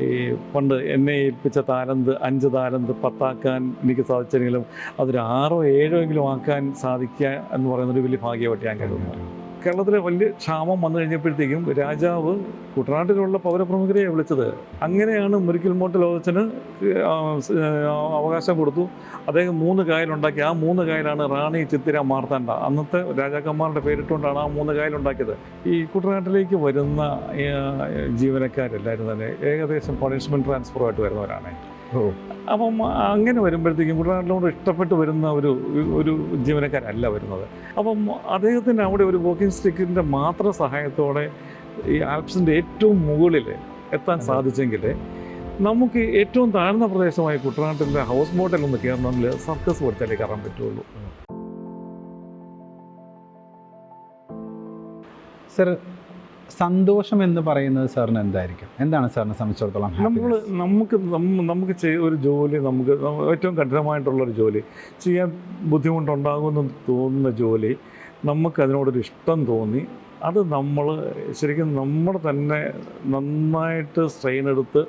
ഈ പണ്ട് എന്നെ ഏൽപ്പിച്ച താലന്ത് അഞ്ച് താലന്ത് പത്താക്കാൻ എനിക്ക് സാധിച്ചെങ്കിലും അതൊരു ആറോ ഏഴോ എങ്കിലും ആക്കാൻ സാധിക്കുക എന്ന് പറയുന്നൊരു വലിയ ഭാഗ്യമായിട്ട് ഞാൻ കരുതുന്നു. കേരളത്തിലെ വലിയ ക്ഷാമം വന്നു കഴിഞ്ഞപ്പോഴത്തേക്കും രാജാവ് കുട്ടനാട്ടിലുള്ള പൗരപ്രമുഖരെ വിളിച്ചത്. അങ്ങനെയാണ് മുരിക്കൽ മോട്ട് ലോകത്തിന് അവകാശം കൊടുത്തു. അദ്ദേഹം മൂന്ന് കായലുണ്ടാക്കി. ആ മൂന്ന് കായലാണ് റാണി ചിത്തിര മാർത്താണ്ട അന്നത്തെ രാജാക്കന്മാരുടെ പേരിട്ടുകൊണ്ടാണ് ആ മൂന്ന് കായലുണ്ടാക്കിയത്. ഈ കുട്ടനാട്ടിലേക്ക് വരുന്ന ജീവനക്കാരെല്ലാവരും തന്നെ ഏകദേശം പണിഷ്മെന്റ് ട്രാൻസ്ഫറുമായിട്ട് വരുന്നവരാണ്. അപ്പം അങ്ങനെ വരുമ്പോഴത്തേക്കും കുട്ടനാട്ടിലോട് ഇഷ്ടപ്പെട്ട് വരുന്ന ഒരു ഒരു ജീവനക്കാരല്ല വരുന്നത്. അപ്പം അദ്ദേഹത്തിന് അവിടെ ഒരു വോക്കിംഗ് സ്റ്റിക്കിന്റെ മാത്രം സഹായത്തോടെ ഈ ആൽപ്സിന്റെ ഏറ്റവും മുകളിൽ എത്താൻ സാധിച്ചെങ്കിൽ നമുക്ക് ഏറ്റവും താഴ്ന്ന പ്രദേശമായ കുട്ടനാട്ടിലെ ഹൗസ് ബോട്ടിൽ ഒന്ന് കയറണമെങ്കിൽ സർക്കസ് പഠിച്ചാലേ കയറാൻ പറ്റുള്ളൂ. സർ സന്തോഷം എന്ന് പറയുന്നത് സാറിന് എന്തായിരിക്കും? എന്താണ് സാറിനെ സംബന്ധിച്ചിടത്തോളം നമ്മൾ നമുക്ക് നമുക്ക് ഒരു ജോലി നമുക്ക് ഏറ്റവും കഠിനമായിട്ടുള്ളൊരു ജോലി ചെയ്യാൻ ബുദ്ധിമുട്ടുണ്ടാകുമെന്ന് തോന്നുന്ന ജോലി നമുക്കതിനോടൊരു ഇഷ്ടം തോന്നി. അത് നമ്മൾ ശരിക്കും നമ്മൾ തന്നെ നന്നായിട്ട് സ്ട്രെയിൻ എടുത്ത്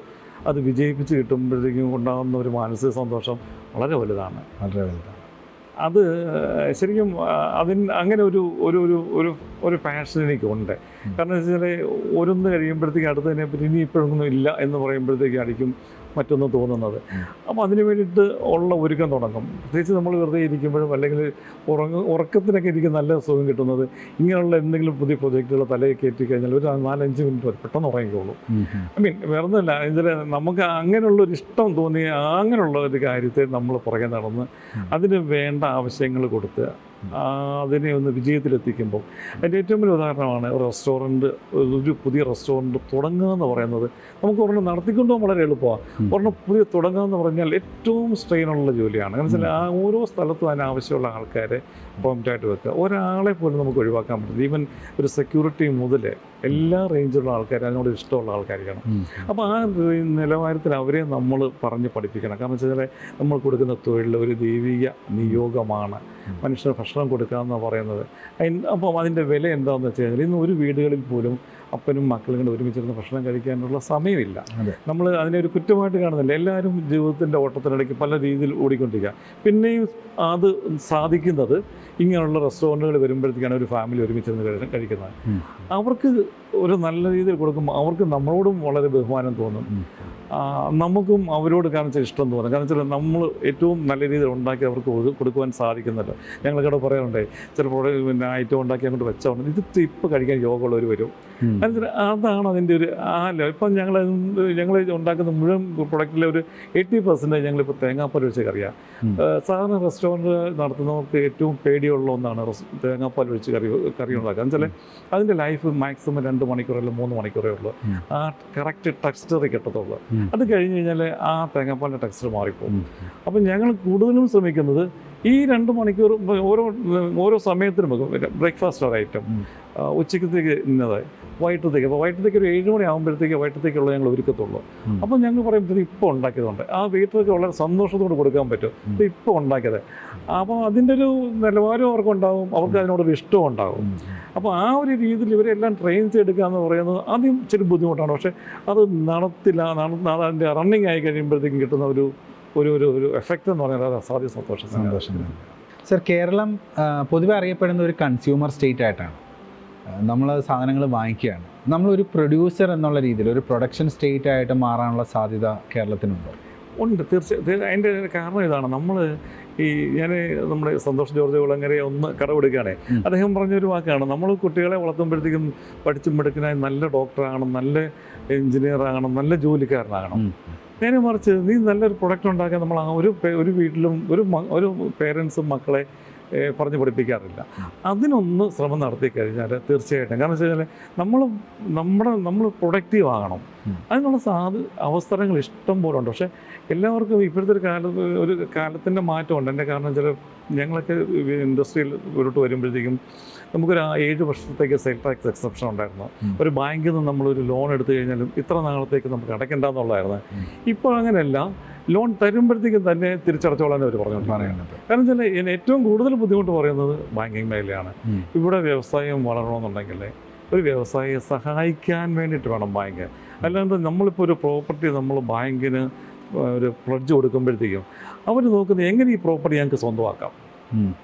അത് വിജയിപ്പിച്ച് കിട്ടുമ്പോഴത്തേക്കും ഉണ്ടാകുന്ന ഒരു മാനസിക സന്തോഷം വളരെ വലുതാണ്. വളരെ വലുതാണ്. അത് ശരിക്കും അതിന് അങ്ങനെ ഒരു ഒരു ഒരു ഒരു ഒരു പാഷൻ എനിക്കുണ്ട്. കാരണം വെച്ചാൽ ഒരുന്ന് കഴിയുമ്പോഴത്തേക്ക് അടുത്തതിനെ പറ്റി ഇനി ഇപ്പോഴൊന്നും ഇല്ല എന്ന് പറയുമ്പോഴത്തേക്ക് ആയിരിക്കും മറ്റൊന്ന് തോന്നുന്നത്. അപ്പോൾ അതിന് വേണ്ടിയിട്ട് ഉള്ള ഒരുക്കം തുടങ്ങും പ്രത്യേകിച്ച് നമ്മൾ വെറുതെ ഇരിക്കുമ്പോഴും അല്ലെങ്കിൽ ഉറങ്ങ ഉറക്കത്തിനൊക്കെ എനിക്ക് നല്ല സുഖം കിട്ടുന്നത് ഇങ്ങനെയുള്ള എന്തെങ്കിലും പുതിയ പ്രൊജക്റ്റുകൾ തലയിൽ കയറ്റി കഴിഞ്ഞാൽ ഒരു നാലഞ്ച് മിനിറ്റ് വരെ പെട്ടെന്ന് ഉറങ്ങിക്കോളൂ. ഐ മീൻ വേറെ ഒന്നുമല്ല ഇതിൽ നമുക്ക് അങ്ങനെയുള്ള ഒരു ഇഷ്ടം തോന്നി അങ്ങനെയുള്ള ഒരു കാര്യത്തെ നമ്മൾ പുറകെ നടന്ന് അതിന് വേണ്ട ആവശ്യങ്ങൾ കൊടുത്ത് അതിനെ ഒന്ന് വിജയത്തിലെത്തിക്കുമ്പോൾ. അതിന്റെ ഏറ്റവും വലിയ ഉദാഹരണമാണ് റെസ്റ്റോറന്റ് ഒരു പുതിയ റെസ്റ്റോറന്റ് തുടങ്ങുക എന്ന് പറയുന്നത്. നമുക്ക് ഒരെണ്ണം നടത്തിക്കൊണ്ടുപോകാൻ വളരെ എളുപ്പമാണ്. ഒരെണ്ണം പുതിയ തുടങ്ങുക എന്ന് പറഞ്ഞാൽ ഏറ്റവും സ്ട്രെയിനുള്ള ജോലിയാണ്. കാരണം വെച്ചാൽ ആ ഓരോ സ്ഥലത്തും അതിനാവശ്യമുള്ള ആൾക്കാരെ പെർമനന്റായിട്ട് വെക്കുക. ഒരാളെ പോലും നമുക്ക് ഒഴിവാക്കാൻ പറ്റില്ല. ഈവൻ ഒരു സെക്യൂരിറ്റി മുതൽ എല്ലാ റേഞ്ചിലുള്ള ആൾക്കാർ അതിനോട് ഇഷ്ടമുള്ള ആൾക്കാരാണ് അപ്പോൾ ആ നിലവാരത്തിൽ അവരെ നമ്മൾ പറഞ്ഞ് പഠിപ്പിക്കണം. കാരണം വെച്ചാൽ നമ്മൾ കൊടുക്കുന്ന തൊഴിൽ ഒരു ദൈവിക നിയോഗമാണ്. മനുഷ്യന് ഭക്ഷണം കൊടുക്കുക എന്ന് പറയുന്നത് അപ്പം അതിന്റെ വില എന്താണെന്ന് വെച്ച് കഴിഞ്ഞാൽ ഇന്ന് ഒരു വീടുകളിൽ പോലും അപ്പനും മക്കളും കൂടെ ഒരുമിച്ചിരുന്ന് ഭക്ഷണം കഴിക്കാനുള്ള സമയമില്ല. നമ്മൾ അതിനെ ഒരു കുറ്റമായിട്ട് കാണുന്നില്ല. എല്ലാവരും ജീവിതത്തിന്റെ ഓട്ടത്തിനിടയ്ക്ക് പല രീതിയിൽ ഓടിക്കൊണ്ടിരിക്കുക. പിന്നെയും അത് സാധിക്കുന്നത് ഇങ്ങനെയുള്ള റെസ്റ്റോറന്റുകൾ വരുമ്പോഴത്തേക്കാണ് ഒരു ഫാമിലി ഒരുമിച്ചിരുന്ന് കഴി- കഴിക്കുന്നത്. അവർക്ക് ഒരു നല്ല രീതിയിൽ കൊടുക്കുമ്പോൾ അവർക്ക് നമ്മളോടും വളരെ ബഹുമാനം തോന്നും. നമുക്കും അവരോട് കാണിച്ച ഇഷ്ടം തോന്നും കാരണം വെച്ചാൽ നമ്മൾ ഏറ്റവും നല്ല രീതിയിൽ ഉണ്ടാക്കി അവർക്ക് കൊടു- കൊടുക്കുവാൻ സാധിക്കുന്നുണ്ട്. ഞങ്ങളൊക്കെ പറയാറുണ്ട് ചിലപ്പോൾ പിന്നെ ഐറ്റം ഉണ്ടാക്കി അങ്ങോട്ട് വെച്ചോണ്ട് ഇത് ഇപ്പോൾ കഴിക്കാൻ യോഗമുള്ളവർ വരും. അതാണ് അതിന്റെ ഒരു ആല്ല ഇപ്പം ഞങ്ങൾ ഞങ്ങൾ ഉണ്ടാക്കുന്ന മുഴുവൻ പ്രൊഡക്റ്റിലെ ഒരു എയ്റ്റി പെർസെന്റേജ് ഞങ്ങളിപ്പോൾ തേങ്ങാപ്പാൽ ഒഴിച്ച് കറിയാണ് സാധാരണ റെസ്റ്റോറന്റ് നടത്തുന്നവർക്ക് ഏറ്റവും പേടിയുള്ള ഒന്നാണ് തേങ്ങാപ്പാൽ ഒഴിച്ച് കറി കറി ഉണ്ടാക്കുക. എന്ന് വെച്ചാൽ അതിന്റെ ലൈഫ് മാക്സിമം രണ്ട് മണിക്കൂറല്ല മൂന്ന് മണിക്കൂറേ ഉള്ളൂ. ആ കറക്റ്റ് ടെക്സ്ചർ കിട്ടത്തുള്ളൂ. അത് കഴിഞ്ഞ് കഴിഞ്ഞാൽ ആ തേങ്ങാപ്പാലിന്റെ ടെക്സ്ചർ മാറിപ്പോകും. അപ്പം ഞങ്ങൾ കൂടുതലും ശ്രമിക്കുന്നത് ഈ രണ്ട് മണിക്കൂർ ഓരോ ഓരോ സമയത്തിനും ബ്രേക്ക്ഫാസ്റ്റ് ഒരു ഐറ്റം. ഉച്ചക്കത്തേക്ക് ഇന്നതായി. വൈകിട്ടത്തേക്ക്. അപ്പോൾ വൈകിട്ടത്തേക്ക് ഒരു ഏഴ് മണി ആകുമ്പോഴത്തേക്ക് വൈകിട്ടത്തേക്കുള്ള ഞങ്ങൾ ഒരുക്കത്തുള്ളൂ. അപ്പോൾ അപ്പം ഞങ്ങൾ പറയുമ്പോൾ ഇപ്പോൾ ഉണ്ടാക്കിയതുണ്ട്. ആ വീട്ടിലേക്ക് വളരെ സന്തോഷത്തോട് കൊടുക്കാൻ പറ്റും. ഇത് ഇപ്പോൾ ഉണ്ടാക്കിയത്. അപ്പോൾ അതിന്റെ ഒരു നിലവാരം അവർക്കുണ്ടാവും. അവർക്ക് അതിനോടൊരു ഇഷ്ടവും ഉണ്ടാവും. ഉം. അപ്പോൾ ആ ഒരു രീതിയിൽ ഇവരെല്ലാം ട്രെയിൻ ചെയ്തെടുക്കുക എന്ന് പറയുന്നത് ആദ്യം ഇച്ചിരി ബുദ്ധിമുട്ടാണ്. പക്ഷേ അത് നടത്തില്ല. അതിന്റെ റണ്ണിങ് ആയി കഴിയുമ്പോഴത്തേക്കും കിട്ടുന്ന ഒരു ഒരു ഒരു ഒരു എഫക്റ്റ് എന്ന് പറയുന്നത് അസാധ്യ സന്തോഷം. സന്തോഷം സർ കേരളം പൊതുവെ അറിയപ്പെടുന്ന ഒരു കൺസ്യൂമർ സ്റ്റേറ്റ് ആയിട്ടാണ്. നമ്മൾ സാധനങ്ങൾ വാങ്ങിക്കുകയാണ്. നമ്മളൊരു പ്രൊഡ്യൂസർ എന്നുള്ള രീതിയിൽ ഒരു പ്രൊഡക്ഷൻ സ്റ്റേറ്റ് ആയിട്ട് മാറാനുള്ള സാധ്യത കേരളത്തിനുണ്ടോ? ഉണ്ട്. തീർച്ചയായും അതിന്റെ കാരണം ഇതാണ്. നമ്മൾ ഈ ഞാൻ നമ്മുടെ സന്തോഷ് ജോർജ് കുളങ്ങരെ ഒന്ന് കടപിടിക്കുകയാണേ. അദ്ദേഹം പറഞ്ഞൊരു വാക്കാണ്. നമ്മൾ കുട്ടികളെ വളർത്തുമ്പോഴത്തേക്കും പഠിച്ചും മിടുക്കനായി നല്ല ഡോക്ടറാകണം നല്ല എഞ്ചിനീയർ ആകണം നല്ല ജോലിക്കാരനാകണം. നേരെ മറിച്ച് നീ നല്ലൊരു പ്രൊഡക്റ്റ് ഉണ്ടാക്കാൻ നമ്മൾ ഒരു ഒരു വീട്ടിലും ഒരു ഒരു പേരൻസും മക്കളെ പറഞ്ഞ് പഠിപ്പിക്കാറില്ല. അതിനൊന്ന് ശ്രമം നടത്തി കഴിഞ്ഞാൽ തീർച്ചയായിട്ടും. കാരണം വെച്ച് കഴിഞ്ഞാൽ നമ്മൾ നമ്മുടെ നമ്മൾ പ്രൊഡക്റ്റീവ് ആകണം. അതിനുള്ള സാധു അവസരങ്ങൾ ഇഷ്ടം പോലെ ഉണ്ട്. പക്ഷേ എല്ലാവർക്കും ഇപ്പോഴത്തെ ഒരു കാലത്ത് ഒരു കാലത്തിന്റെ മാറ്റമുണ്ട്. എന്റെ കാരണം ചില ഞങ്ങളൊക്കെ ഇൻഡസ്ട്രിയിൽ ഉരുട്ട് വരുമ്പോഴത്തേക്കും നമുക്കൊരു ആ ഏഴ് വർഷത്തേക്ക് സെയിൽ ടാക്സ് എക്സെപ്ഷൻ ഉണ്ടായിരുന്നു. ഒരു ബാങ്കിൽ നിന്ന് നമ്മളൊരു ലോൺ എടുത്തു കഴിഞ്ഞാലും ഇത്ര നാളത്തേക്ക് നമുക്ക് അടയ്ക്കേണ്ടെന്നുള്ളതായിരുന്നു. ഇപ്പോൾ അങ്ങനെയല്ല. ലോൺ തരുമ്പോഴത്തേക്കും തന്നെ തിരിച്ചടച്ചോളാൻ അവർ പറഞ്ഞുകൊണ്ടിരിക്കുന്നത് കാരണം വെച്ചാൽ ഇതിന് ഏറ്റവും കൂടുതൽ ബുദ്ധിമുട്ട് പറയുന്നത് ബാങ്കിങ് മേഖലയാണ്. ഇവിടെ വ്യവസായം വളരണമെന്നുണ്ടെങ്കിൽ ഒരു വ്യവസായിയെ സഹായിക്കാൻ വേണ്ടിയിട്ട് വേണം ബാങ്ക്. അല്ലാണ്ട് നമ്മളിപ്പോൾ ഒരു പ്രോപ്പർട്ടി നമ്മൾ ബാങ്കിന് ഒരു പ്ലഡ്ജ് കൊടുക്കുമ്പോഴത്തേക്കും അവർ നോക്കുന്നത് എങ്ങനെ ഈ പ്രോപ്പർട്ടി ഞങ്ങൾക്ക് സ്വന്തമാക്കാം.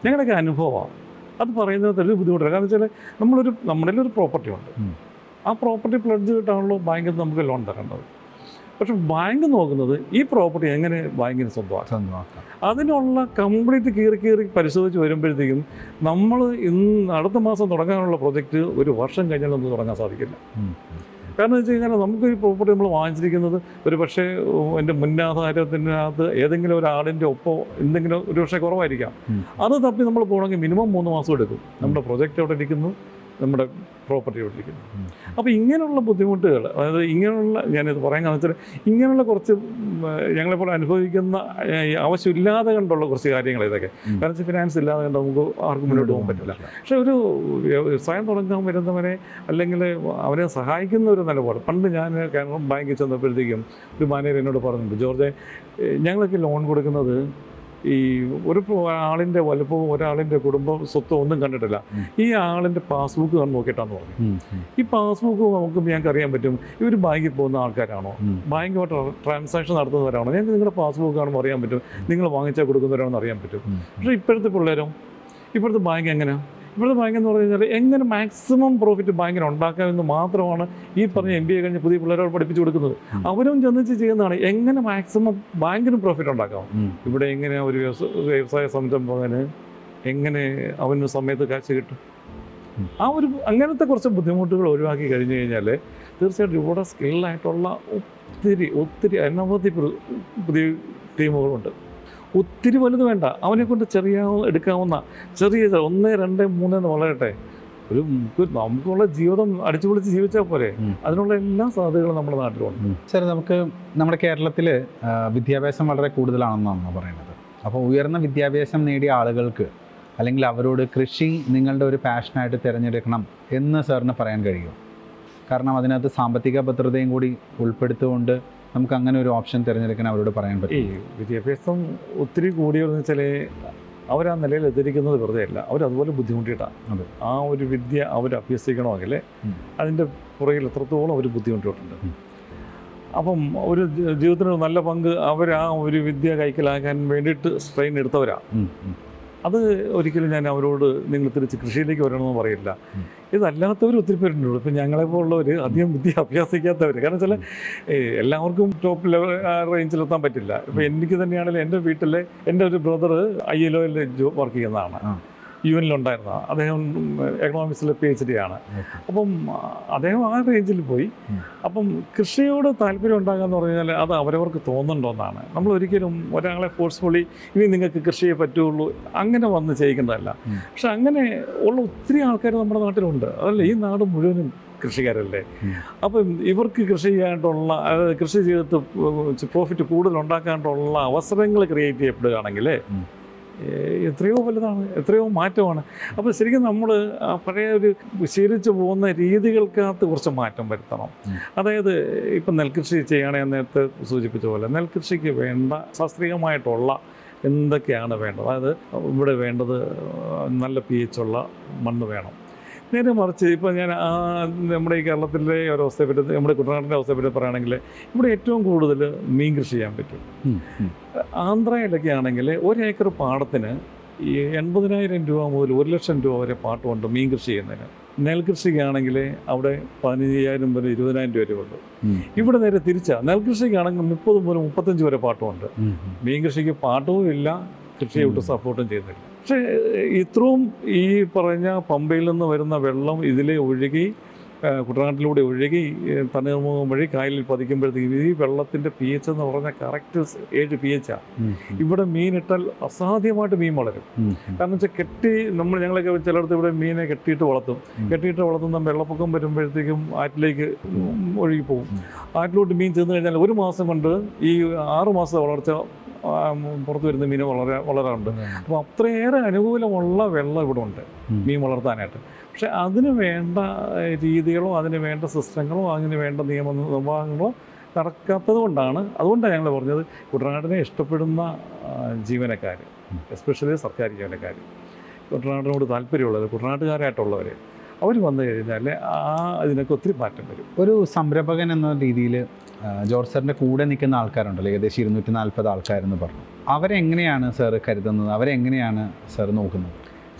ഞങ്ങളുടെയൊക്കെ അനുഭവമാണ്. അത് പറയുന്നത് ഒരു ബുദ്ധിമുട്ടില്ല കാരണം വെച്ചാൽ നമ്മളൊരു നമ്മുടെ ഒരു പ്രോപ്പർട്ടി ഉണ്ട്. ആ പ്രോപ്പർട്ടി പ്ലഡ്ജ് കിട്ടാണല്ലോ ബാങ്കിൽ നിന്ന് നമുക്ക് ലോൺ തരേണ്ടത് പക്ഷെ ബാങ്ക് നോക്കുന്നത് ഈ പ്രോപ്പർട്ടി എങ്ങനെ ബാങ്കിന് സ്വന്തമാക്കാം? അതിനുള്ള കംപ്ലീറ്റ് കീറി കീറി പരിശോധിച്ച് വരുമ്പോഴത്തേക്കും നമ്മൾ ഇന്ന് അടുത്ത മാസം തുടങ്ങാനുള്ള പ്രൊജക്റ്റ് ഒരു വർഷം കഴിഞ്ഞാലൊന്നും തുടങ്ങാൻ സാധിക്കില്ല. കാരണം വെച്ച് കഴിഞ്ഞാൽ നമുക്ക് ഈ പ്രോപ്പർട്ടി നമ്മൾ വാങ്ങിച്ചിരിക്കുന്നത് ഒരു പക്ഷേ എന്റെ മുന്നാധാരത്തിനകത്ത് ഏതെങ്കിലും ഒരാളിന്റെ ഒപ്പോ എന്തെങ്കിലും ഒരു പക്ഷേ കുറവായിരിക്കാം. അത് തപ്പി നമ്മൾ പോകണമെങ്കിൽ മിനിമം മൂന്ന് മാസം എടുക്കും. നമ്മുടെ പ്രൊജക്റ്റ് അവിടെ ഇരിക്കുന്നു. നമ്മുടെ പ്രോപ്പർട്ടി അവിടെ അപ്പോൾ ഇങ്ങനെയുള്ള ബുദ്ധിമുട്ടുകൾ അതായത് ഇങ്ങനെയുള്ള ഞാനിത് പറയാൻ കാരണം വെച്ചാൽ ഇങ്ങനെയുള്ള കുറച്ച് ഞങ്ങളെപ്പോലെ അനുഭവിക്കുന്ന ആവശ്യമില്ലാതെ കണ്ടുള്ള കുറച്ച് കാര്യങ്ങൾ ഇതൊക്കെ. കാരണം വെച്ചാൽ ഫിനാൻസ് ഇല്ലാതെ കണ്ട് നമുക്ക് ആർക്കും മുന്നോട്ട് പോകാൻ പറ്റില്ല. പക്ഷേ ഒരു വ്യവസായം തുടങ്ങാൻ വരുന്നവനെ അല്ലെങ്കിൽ അവനെ സഹായിക്കുന്ന ഒരു നിലപാട്. പണ്ട് ഞാൻ കേരളം ബാങ്കിൽ ചെന്നപ്പോഴത്തേക്കും ഒരു മാനേജർ എന്നോട് പറഞ്ഞിട്ടുണ്ട് ജോർജെ ഞങ്ങളൊക്കെ ലോൺ കൊടുക്കുന്നത് ഈ ഒരു ആളിന്റെ വലുപ്പവും ഒരാളിന്റെ കുടുംബം സ്വത്തും ഒന്നും കണ്ടിട്ടില്ല. ഈ ആളിന്റെ പാസ്ബുക്ക് ഞാൻ നോക്കിയിട്ടാന്ന് പറഞ്ഞു. ഈ പാസ്ബുക്ക് നമുക്ക് ഞങ്ങൾക്ക് അറിയാൻ പറ്റും ഇവർ ബാങ്കിൽ പോകുന്ന ആൾക്കാരാണോ. ബാങ്കുമായിട്ട് ട്രാൻസാക്ഷൻ നടത്തുന്നവരാണോ? ഞങ്ങൾക്ക് നിങ്ങളുടെ പാസ്ബുക്ക് കാണുമ്പോൾ അറിയാൻ പറ്റും നിങ്ങൾ വാങ്ങിച്ചാൽ കൊടുക്കുന്നവരാണെന്ന് അറിയാൻ പറ്റും. പക്ഷേ ഇപ്പോഴത്തെ പിള്ളേരും ഇപ്പോഴത്തെ ബാങ്ക് എങ്ങനെയാണ് ഇപ്പോഴത്തെ ബാങ്ക് എന്ന് പറഞ്ഞു കഴിഞ്ഞാൽ എങ്ങനെ മാക്സിമം പ്രോഫിറ്റ് ബാങ്കിന് ഉണ്ടാക്കാമെന്ന് മാത്രമാണ് ഈ പറഞ്ഞ എം ബി എ കഴിഞ്ഞ് പുതിയ പിള്ളേരോട് പഠിപ്പിച്ചു കൊടുക്കുന്നത്. അവരും ചെന്നിച്ച് ചെയ്യുന്നതാണ് എങ്ങനെ മാക്സിമം ബാങ്കിന് പ്രോഫിറ്റ് ഉണ്ടാക്കാം. ഇവിടെ എങ്ങനെ ഒരു വ്യവസ- വ്യവസായ സംരംഭകന് എങ്ങനെ അവന് സമയത്ത് കാശ് കിട്ടും? ആ ഒരു അങ്ങനത്തെ കുറച്ച് ബുദ്ധിമുട്ടുകൾ ഒഴിവാക്കി കഴിഞ്ഞു കഴിഞ്ഞാൽ തീർച്ചയായിട്ടും ഇവിടെ സ്കില്ലായിട്ടുള്ള ഒത്തിരി ഒത്തിരി അനവധി പുതിയ ടീമുകളുണ്ട്. ഒത്തിരി വലുത് വേണ്ട. അവനെ കൊണ്ട് ചെറിയ എടുക്കാവുന്ന ചെറിയ ഒന്ന് രണ്ട് മൂന്ന് എന്ന് വളരട്ടെ ഒരു നമുക്കുള്ള ജീവിതം അടിച്ചു പൊളിച്ച് ജീവിച്ചാൽ പോരെ. അതിനുള്ള എല്ലാ സാധ്യതകളും നമ്മുടെ നാട്ടിലുണ്ട്. സാർ നമുക്ക് നമ്മുടെ കേരളത്തിൽ വിദ്യാഭ്യാസം വളരെ കൂടുതലാണെന്നാണ് പറയുന്നത്. അപ്പോൾ ഉയർന്ന വിദ്യാഭ്യാസം നേടിയ ആളുകൾക്ക് അല്ലെങ്കിൽ അവരോട് കൃഷി നിങ്ങളുടെ ഒരു പാഷനായിട്ട് തിരഞ്ഞെടുക്കണം എന്ന് സാറിന് പറയാൻ കഴിയും. കാരണം അതിനകത്ത് സാമ്പത്തിക ഭദ്രതയും കൂടി ഉൾപ്പെടുത്തുകൊണ്ട് നമുക്ക് അങ്ങനെ ഒരു ഓപ്ഷൻ തിരഞ്ഞെടുക്കാൻ അവരോട് പറയാൻ പറ്റും. ഈ വിദ്യാഭ്യാസം ഒത്തിരി കൂടിയെന്ന് വെച്ചാൽ അവർ ആ നിലയിൽ എത്തിയിരിക്കുന്നത് വെറുതെ അല്ല. അവരതുപോലെ ബുദ്ധിമുട്ടിയിട്ടാണ് അതെ. ആ ഒരു വിദ്യ അവർ അഭ്യസിക്കണമെങ്കിൽ. അതിന്റെ പുറകിൽ എത്രത്തോളം അവർ ബുദ്ധിമുട്ടിയിട്ടുണ്ട്. അപ്പം ഒരു ജീവിതത്തിന് നല്ല പങ്ക് അവർ ആ ഒരു വിദ്യ കൈക്കലാക്കാൻ വേണ്ടിയിട്ട് സ്ട്രെയിൻ എടുത്തവരാണ് അത് ഒരിക്കലും ഞാൻ അവരോട് നിങ്ങൾ തിരിച്ച് കൃഷിയിലേക്ക് വരണമെന്ന് പറയില്ല. ഇതല്ലാത്തവർ ഒത്തിരി പേരുണ്ട്. ഇപ്പം ഞങ്ങളെപ്പോലുള്ളവർ അധികം വിദ്യ അഭ്യാസിക്കാത്തവർ കാരണം വെച്ചാൽ എല്ലാവർക്കും ടോപ്പ് ലെവൽ റേഞ്ചിലെത്താൻ പറ്റില്ല. ഇപ്പം എനിക്ക് തന്നെയാണെങ്കിലും എന്റെ വീട്ടിലെ എന്റെ ഒരു ബ്രദർ ഐ എൽ ഒയിൽ വർക്ക് ചെയ്യുന്നതാണ്. യു എനിലുണ്ടായിരുന്ന അദ്ദേഹം എക്കണോമിക്സിലെ പി എച്ച് ഡി ആണ്. അപ്പം അദ്ദേഹം ആ റേഞ്ചിൽ പോയി. അപ്പം കൃഷിയോട് താല്പര്യം ഉണ്ടാകുക എന്ന് പറഞ്ഞു കഴിഞ്ഞാൽ അത് അവരവർക്ക് തോന്നുന്നുണ്ടോന്നാണ് നമ്മൾ ഒരിക്കലും ഒരാളെ ഫോഴ്സ്ഫുള്ളി ഇനി നിങ്ങൾക്ക് കൃഷിയെ പറ്റുള്ളൂ അങ്ങനെ വന്ന് ചെയ്യിക്കേണ്ടതല്ല. പക്ഷെ അങ്ങനെ ഉള്ള ഒത്തിരി ആൾക്കാർ നമ്മുടെ നാട്ടിലുണ്ട് അതല്ല ഈ നാട് മുഴുവനും കൃഷിക്കാരല്ലേ. അപ്പം ഇവർക്ക് കൃഷി ചെയ്യാനായിട്ടുള്ള അതായത് കൃഷി ചെയ്തിട്ട് പ്രോഫിറ്റ് കൂടുതൽ ഉണ്ടാക്കാനായിട്ടുള്ള അവസരങ്ങൾ ക്രിയേറ്റ് ചെയ്യപ്പെടുകയാണെങ്കിൽ എത്രയോ വലുതാണ് എത്രയോ മാറ്റമാണ്. അപ്പോൾ ശരിക്കും നമ്മൾ പഴയ ഒരു ശീലിച്ചു പോകുന്ന രീതികൾക്കകത്ത് കുറച്ച് മാറ്റം വരുത്തണം. അതായത് ഇപ്പം നെൽകൃഷി ചെയ്യുകയാണെങ്കിൽ നേരത്തെ സൂചിപ്പിച്ച പോലെ നെൽകൃഷിക്ക് വേണ്ട ശാസ്ത്രീയമായിട്ടുള്ള എന്തൊക്കെയാണ് വേണ്ടത്? അതായത് ഇവിടെ വേണ്ടത് നല്ല പി എച്ച് ഉള്ള മണ്ണ് വേണം. നേരെ മറിച്ച് ഇപ്പോൾ ഞാൻ നമ്മുടെ ഈ കേരളത്തിലെ ഒരു അവസ്ഥയെ പറ്റി നമ്മുടെ കുട്ടനാടിന്റെ അവസ്ഥയെ പറ്റി പറയുകയാണെങ്കിൽ ഇവിടെ ഏറ്റവും കൂടുതൽ മീൻ കൃഷി ചെയ്യാൻ പറ്റും. ആന്ധ്രയിലൊക്കെ ആണെങ്കിൽ ഒരേക്കർ പാടത്തിന് ഈ എൺപതിനായിരം രൂപ മുതൽ ഒരു ലക്ഷം രൂപ വരെ പാട്ടമുണ്ട് മീൻ കൃഷി ചെയ്യുന്നതിന്. നെൽകൃഷിക്കാണെങ്കിൽ അവിടെ പതിനയ്യായിരം മുതൽ ഇരുപതിനായിരം രൂപ വരെ ഉണ്ട് ഇവിടെ നേരെ തിരിച്ചാണ് നെൽകൃഷിക്കാണെങ്കിൽ മുപ്പത് മുതൽ മുപ്പത്തഞ്ച് വരെ പാട്ടമുണ്ട്. മീൻ കൃഷിക്ക് പാട്ടവും ഇല്ല കൃഷിയെ വിട്ട് സപ്പോർട്ടും ചെയ്യുന്നില്ല പക്ഷേ ഇത്രയും ഈ പറഞ്ഞ പമ്പയിൽ നിന്ന് വരുന്ന വെള്ളം ഇതിലെ ഒഴുകി കുട്ടനാട്ടിലൂടെ ഒഴുകി തണ്ണീർമുഖം വഴി കായലിൽ പതിക്കുമ്പോഴത്തേക്കും ഈ വെള്ളത്തിന്റെ പി എച്ച് എന്ന് പറഞ്ഞാൽ കറക്റ്റ് ഏഴ് പി എച്ച് ആണ്. ഇവിടെ മീനിട്ടാൽ അസാധ്യമായിട്ട് മീൻ വളരും. കാരണം വെച്ചാൽ കെട്ടി നമ്മൾ ഞങ്ങളൊക്കെ ചിലയിടത്ത് ഇവിടെ മീനെ കെട്ടിയിട്ട് വളർത്തും. കെട്ടിയിട്ട് വളർത്തുന്ന വെള്ളപ്പൊക്കം വരുമ്പോഴത്തേക്കും ആറ്റിലേക്ക് ഒഴുകിപ്പോകും. ആറ്റിലോട്ട് മീൻ ചെന്ന് കഴിഞ്ഞാൽ ഒരു മാസം കൊണ്ട് ഈ ആറ് മാസത്തെ വളർച്ച പുറത്ത് വരുന്ന മീൻ വളരെ വളരാറുണ്ട്. അപ്പോൾ അത്രയേറെ അനുകൂലമുള്ള വെള്ളം ഇവിടെ ഉണ്ട് മീൻ വളർത്താനായിട്ട്. പക്ഷെ അതിന് വേണ്ട രീതികളോ അതിന് വേണ്ട സിസ്റ്റങ്ങളോ അതിന് വേണ്ട നിയമ നിർവാഹങ്ങളോ നടക്കാത്തത് കൊണ്ടാണ് അതുകൊണ്ടാണ് ഞങ്ങൾ പറഞ്ഞത് കുട്ടനാടിനെ ഇഷ്ടപ്പെടുന്ന ജീവനക്കാർ എസ്പെഷ്യലി സർക്കാർ ജീവനക്കാർ കുട്ടനാടിനോട് താല്പര്യമുള്ളവർ കുട്ടനാട്ടുകാരായിട്ടുള്ളവർ അവർ വന്നു കഴിഞ്ഞാൽ ആ അതിനൊക്കെ ഒത്തിരി മാറ്റം വരും. ഒരു സംരംഭകൻ എന്ന രീതിയിൽ ജോർജ് സാറിന്റെ കൂടെ നിൽക്കുന്ന ആൾക്കാരുണ്ടല്ലോ ഏകദേശം ഇരുന്നൂറ്റി നാൽപ്പത് ആൾക്കാരെന്ന് പറഞ്ഞു. അവരെങ്ങനെയാണ് സാർ കരുതുന്നത്? അവരെങ്ങനെയാണ് സാർ നോക്കുന്നത്?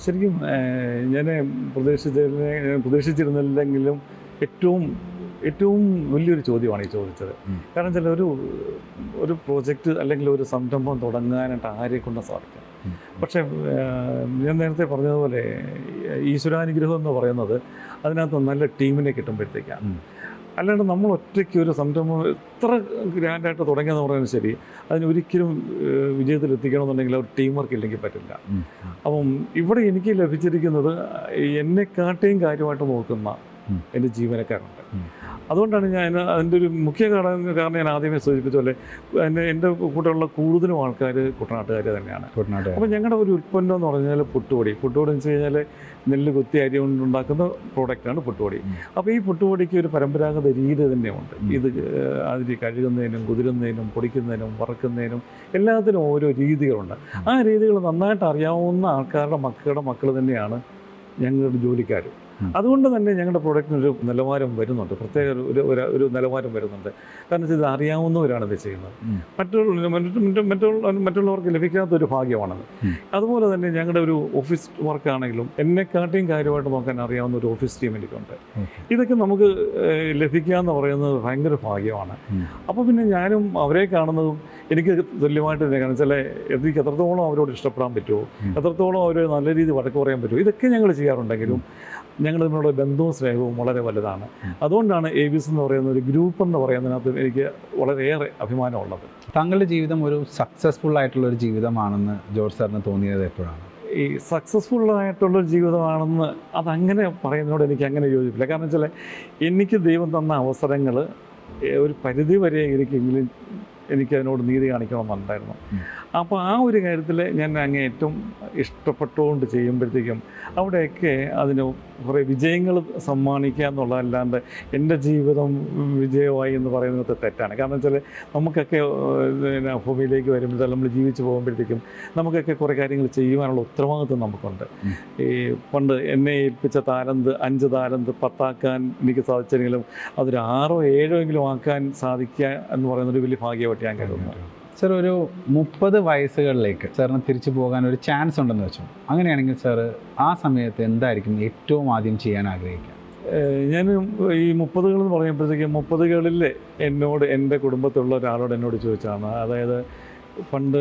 ശരിക്കും ഞാൻ പ്രതീക്ഷിച്ചിരുന്ന പ്രതീക്ഷിച്ചിരുന്നില്ലെങ്കിലും ഏറ്റവും ഏറ്റവും വലിയൊരു ചോദ്യമാണ് ഈ ചോദിച്ചത്. കാരണം ചില ഒരു ഒരു പ്രോജക്റ്റ് അല്ലെങ്കിൽ ഒരു സംരംഭം തുടങ്ങാനായിട്ട് ആരെ കൊണ്ട് സാധിക്കും? പക്ഷേ ഞാൻ നേരത്തെ പറഞ്ഞതുപോലെ ഈശ്വരാനുഗ്രഹം എന്ന് പറയുന്നത് അതിനകത്ത് നല്ല ടീമിനെ കിട്ടുമ്പോഴത്തേക്കാണ് അല്ലാണ്ട് നമ്മൾ ഒറ്റയ്ക്ക് ഒരു സംരംഭം എത്ര ഗ്രാൻഡായിട്ട് തുടങ്ങിയെന്ന് പറയുന്നത് ശരി അതിന് ഒരിക്കലും വിജയത്തിൽ എത്തിക്കണമെന്നുണ്ടെങ്കിൽ ഒരു ടീം വർക്ക് ഇല്ലെങ്കിൽ പറ്റില്ല. അപ്പം ഇവിടെ എനിക്ക് ലഭിച്ചിരിക്കുന്നത് എന്നെ കാട്ടിയും കാര്യമായിട്ട് നോക്കുന്ന. എന്റെ ജീവനക്കാരുണ്ട്. അതുകൊണ്ടാണ് ഞാൻ അതിന്റെ ഒരു മുഖ്യ കാരണം കാരണം ഞാൻ ആദ്യമേ സൂചിപ്പിച്ച പോലെ എന്റെ എന്റെ കൂടെയുള്ള കൂടുതലും ആൾക്കാർ കുട്ടനാട്ടുകാർ തന്നെയാണ്. കുട്ടനാട്ട് അപ്പോൾ ഞങ്ങളുടെ ഒരു ഉൽപ്പന്നം എന്ന് പറഞ്ഞാൽ പുട്ടുപൊടി. പുട്ടുപൊടി എന്ന് വെച്ച് കഴിഞ്ഞാൽ നെല്ല് കുത്തി അരി കൊണ്ടുണ്ടാക്കുന്ന പ്രോഡക്റ്റാണ് പുട്ടുപൊടി. അപ്പോൾ ഈ പുട്ടുപൊടിക്ക് ഒരു പരമ്പരാഗത രീതി തന്നെയുണ്ട്. ഇത് അതിൽ കഴുകുന്നതിനും കുതിരുന്നതിനും പൊടിക്കുന്നതിനും വറുക്കുന്നതിനും എല്ലാത്തിനും ഓരോ രീതികളുണ്ട്. ആ രീതികൾ നന്നായിട്ട് അറിയാവുന്ന ആൾക്കാരുടെ മക്കളുടെ മക്കൾ തന്നെയാണ് ഞങ്ങളുടെ ജോലിക്കാർ ഉം. അതുകൊണ്ട് തന്നെ ഞങ്ങളുടെ പ്രോഡക്റ്റിന് ഒരു നിലവാരം വരുന്നുണ്ട്. പ്രത്യേക ഒരു- ഒരു നിലവാരം വരുന്നുണ്ട്. കാരണം ഇത് അറിയാവുന്നവരാണ് ഇത് ചെയ്യുന്നത്. മറ്റുള്ള മറ്റു- മറ്റു- മറ്റുള്ള മറ്റുള്ളവർക്ക് ലഭിക്കാത്ത ഒരു ഭാഗ്യമാണത് അതുപോലെ തന്നെ ഞങ്ങളുടെ ഒരു ഓഫീസ് വർക്കാണെങ്കിലും എന്നെക്കാട്ടിയും കാര്യമായിട്ട് നോക്കാൻ അറിയാവുന്ന ഒരു ഓഫീസ് ടീം എനിക്കുണ്ട്. ഇതൊക്കെ നമുക്ക് ലഭിക്കുക എന്ന് പറയുന്നത് ഭയങ്കര ഭാഗ്യമാണ്. അപ്പോൾ പിന്നെ ഞാനും അവരെ കാണുന്നതും എനിക്ക് തുല്യമായിട്ട് തന്നെ കാരണം ചില എനിക്ക് എത്രത്തോളം അവരോട് ഇഷ്ടപ്പെടാൻ പറ്റുമോ എത്രത്തോളം അവരെ നല്ല രീതിയിൽ വഴക്ക് പറയാൻ പറ്റുമോ ഇതൊക്കെ ഞങ്ങൾ ചെയ്യാറുണ്ടെങ്കിലും ഞങ്ങൾ തമ്മിലുള്ള ബന്ധവും സ്നേഹവും വളരെ വലുതാണ്. അതുകൊണ്ടാണ് എ ബി എസ് എന്ന് പറയുന്ന ഒരു ഗ്രൂപ്പ് എന്ന് പറയുന്നതിനകത്ത് എനിക്ക് വളരെയേറെ അഭിമാനമുള്ളത്. താങ്കളുടെ ജീവിതം ഒരു സക്സസ്ഫുൾ ആയിട്ടുള്ള ഒരു ജീവിതമാണെന്ന് ജോർജ് സാറിന് തോന്നിയത് എപ്പോഴാണ്? ഈ സക്സസ്ഫുൾ ആയിട്ടുള്ളൊരു ജീവിതമാണെന്ന് അതങ്ങനെ പറയുന്നതിനോട് എനിക്ക് അങ്ങനെ യോജിപ്പില്ല. കാരണം വെച്ചാൽ എനിക്ക് ദൈവം തന്ന അവസരങ്ങൾ ഒരു പരിധി വരെ എനിക്കെങ്കിലും എനിക്കതിനോട് നീതി കാണിക്കണമെന്നുണ്ടായിരുന്നു. അപ്പോൾ ആ ഒരു കാര്യത്തിൽ ഞാൻ അങ്ങ് ഏറ്റവും ഇഷ്ടപ്പെട്ടുകൊണ്ട് ചെയ്യുമ്പോഴത്തേക്കും അവിടെയൊക്കെ അതിന് കുറേ വിജയങ്ങൾ സമ്മാനിക്കുക എന്നുള്ളതല്ലാണ്ട് എന്റെ ജീവിതം വിജയമായി എന്ന് പറയുന്നത് തെറ്റാണ്. കാരണം വെച്ചാൽ നമുക്കൊക്കെ പിന്നെ ഭൂമിയിലേക്ക് വരുമ്പോൾ നമ്മൾ ജീവിച്ചു പോകുമ്പോഴത്തേക്കും നമുക്കൊക്കെ കുറേ കാര്യങ്ങൾ ചെയ്യുവാനുള്ള ഉത്തരവാദിത്വം നമുക്കുണ്ട്. ഈ പണ്ട് എന്നെ ഏൽപ്പിച്ച താരന്ത് അഞ്ച് താരന്ത് പത്താക്കാൻ എനിക്ക് സാധിച്ചെങ്കിലും അതൊരു ആറോ ഏഴോ എങ്കിലും ആക്കാൻ സാധിക്കുക എന്ന് പറയുന്നൊരു വലിയ ഭാഗ്യമായിട്ട് ഞാൻ കരുതുന്നു. സാർ ഒരു മുപ്പത് വയസ്സുകളിലേക്ക് സാറിന് തിരിച്ചു പോകാൻ ഒരു ചാൻസ് ഉണ്ടെന്ന് വെച്ചു. അങ്ങനെയാണെങ്കിൽ സാർ ആ സമയത്ത് എന്തായിരിക്കും ഏറ്റവും ആദ്യം ചെയ്യാൻ ആഗ്രഹിക്കുക? ഞാൻ ഈ മുപ്പതുകൾ എന്ന് പറയുമ്പോഴത്തേക്കും മുപ്പതുകളിൽ എന്നോട് എന്റെ കുടുംബത്തിലുള്ള ഒരാളോട് എന്നോട് ചോദിച്ചാണ്. അതായത് പണ്ട്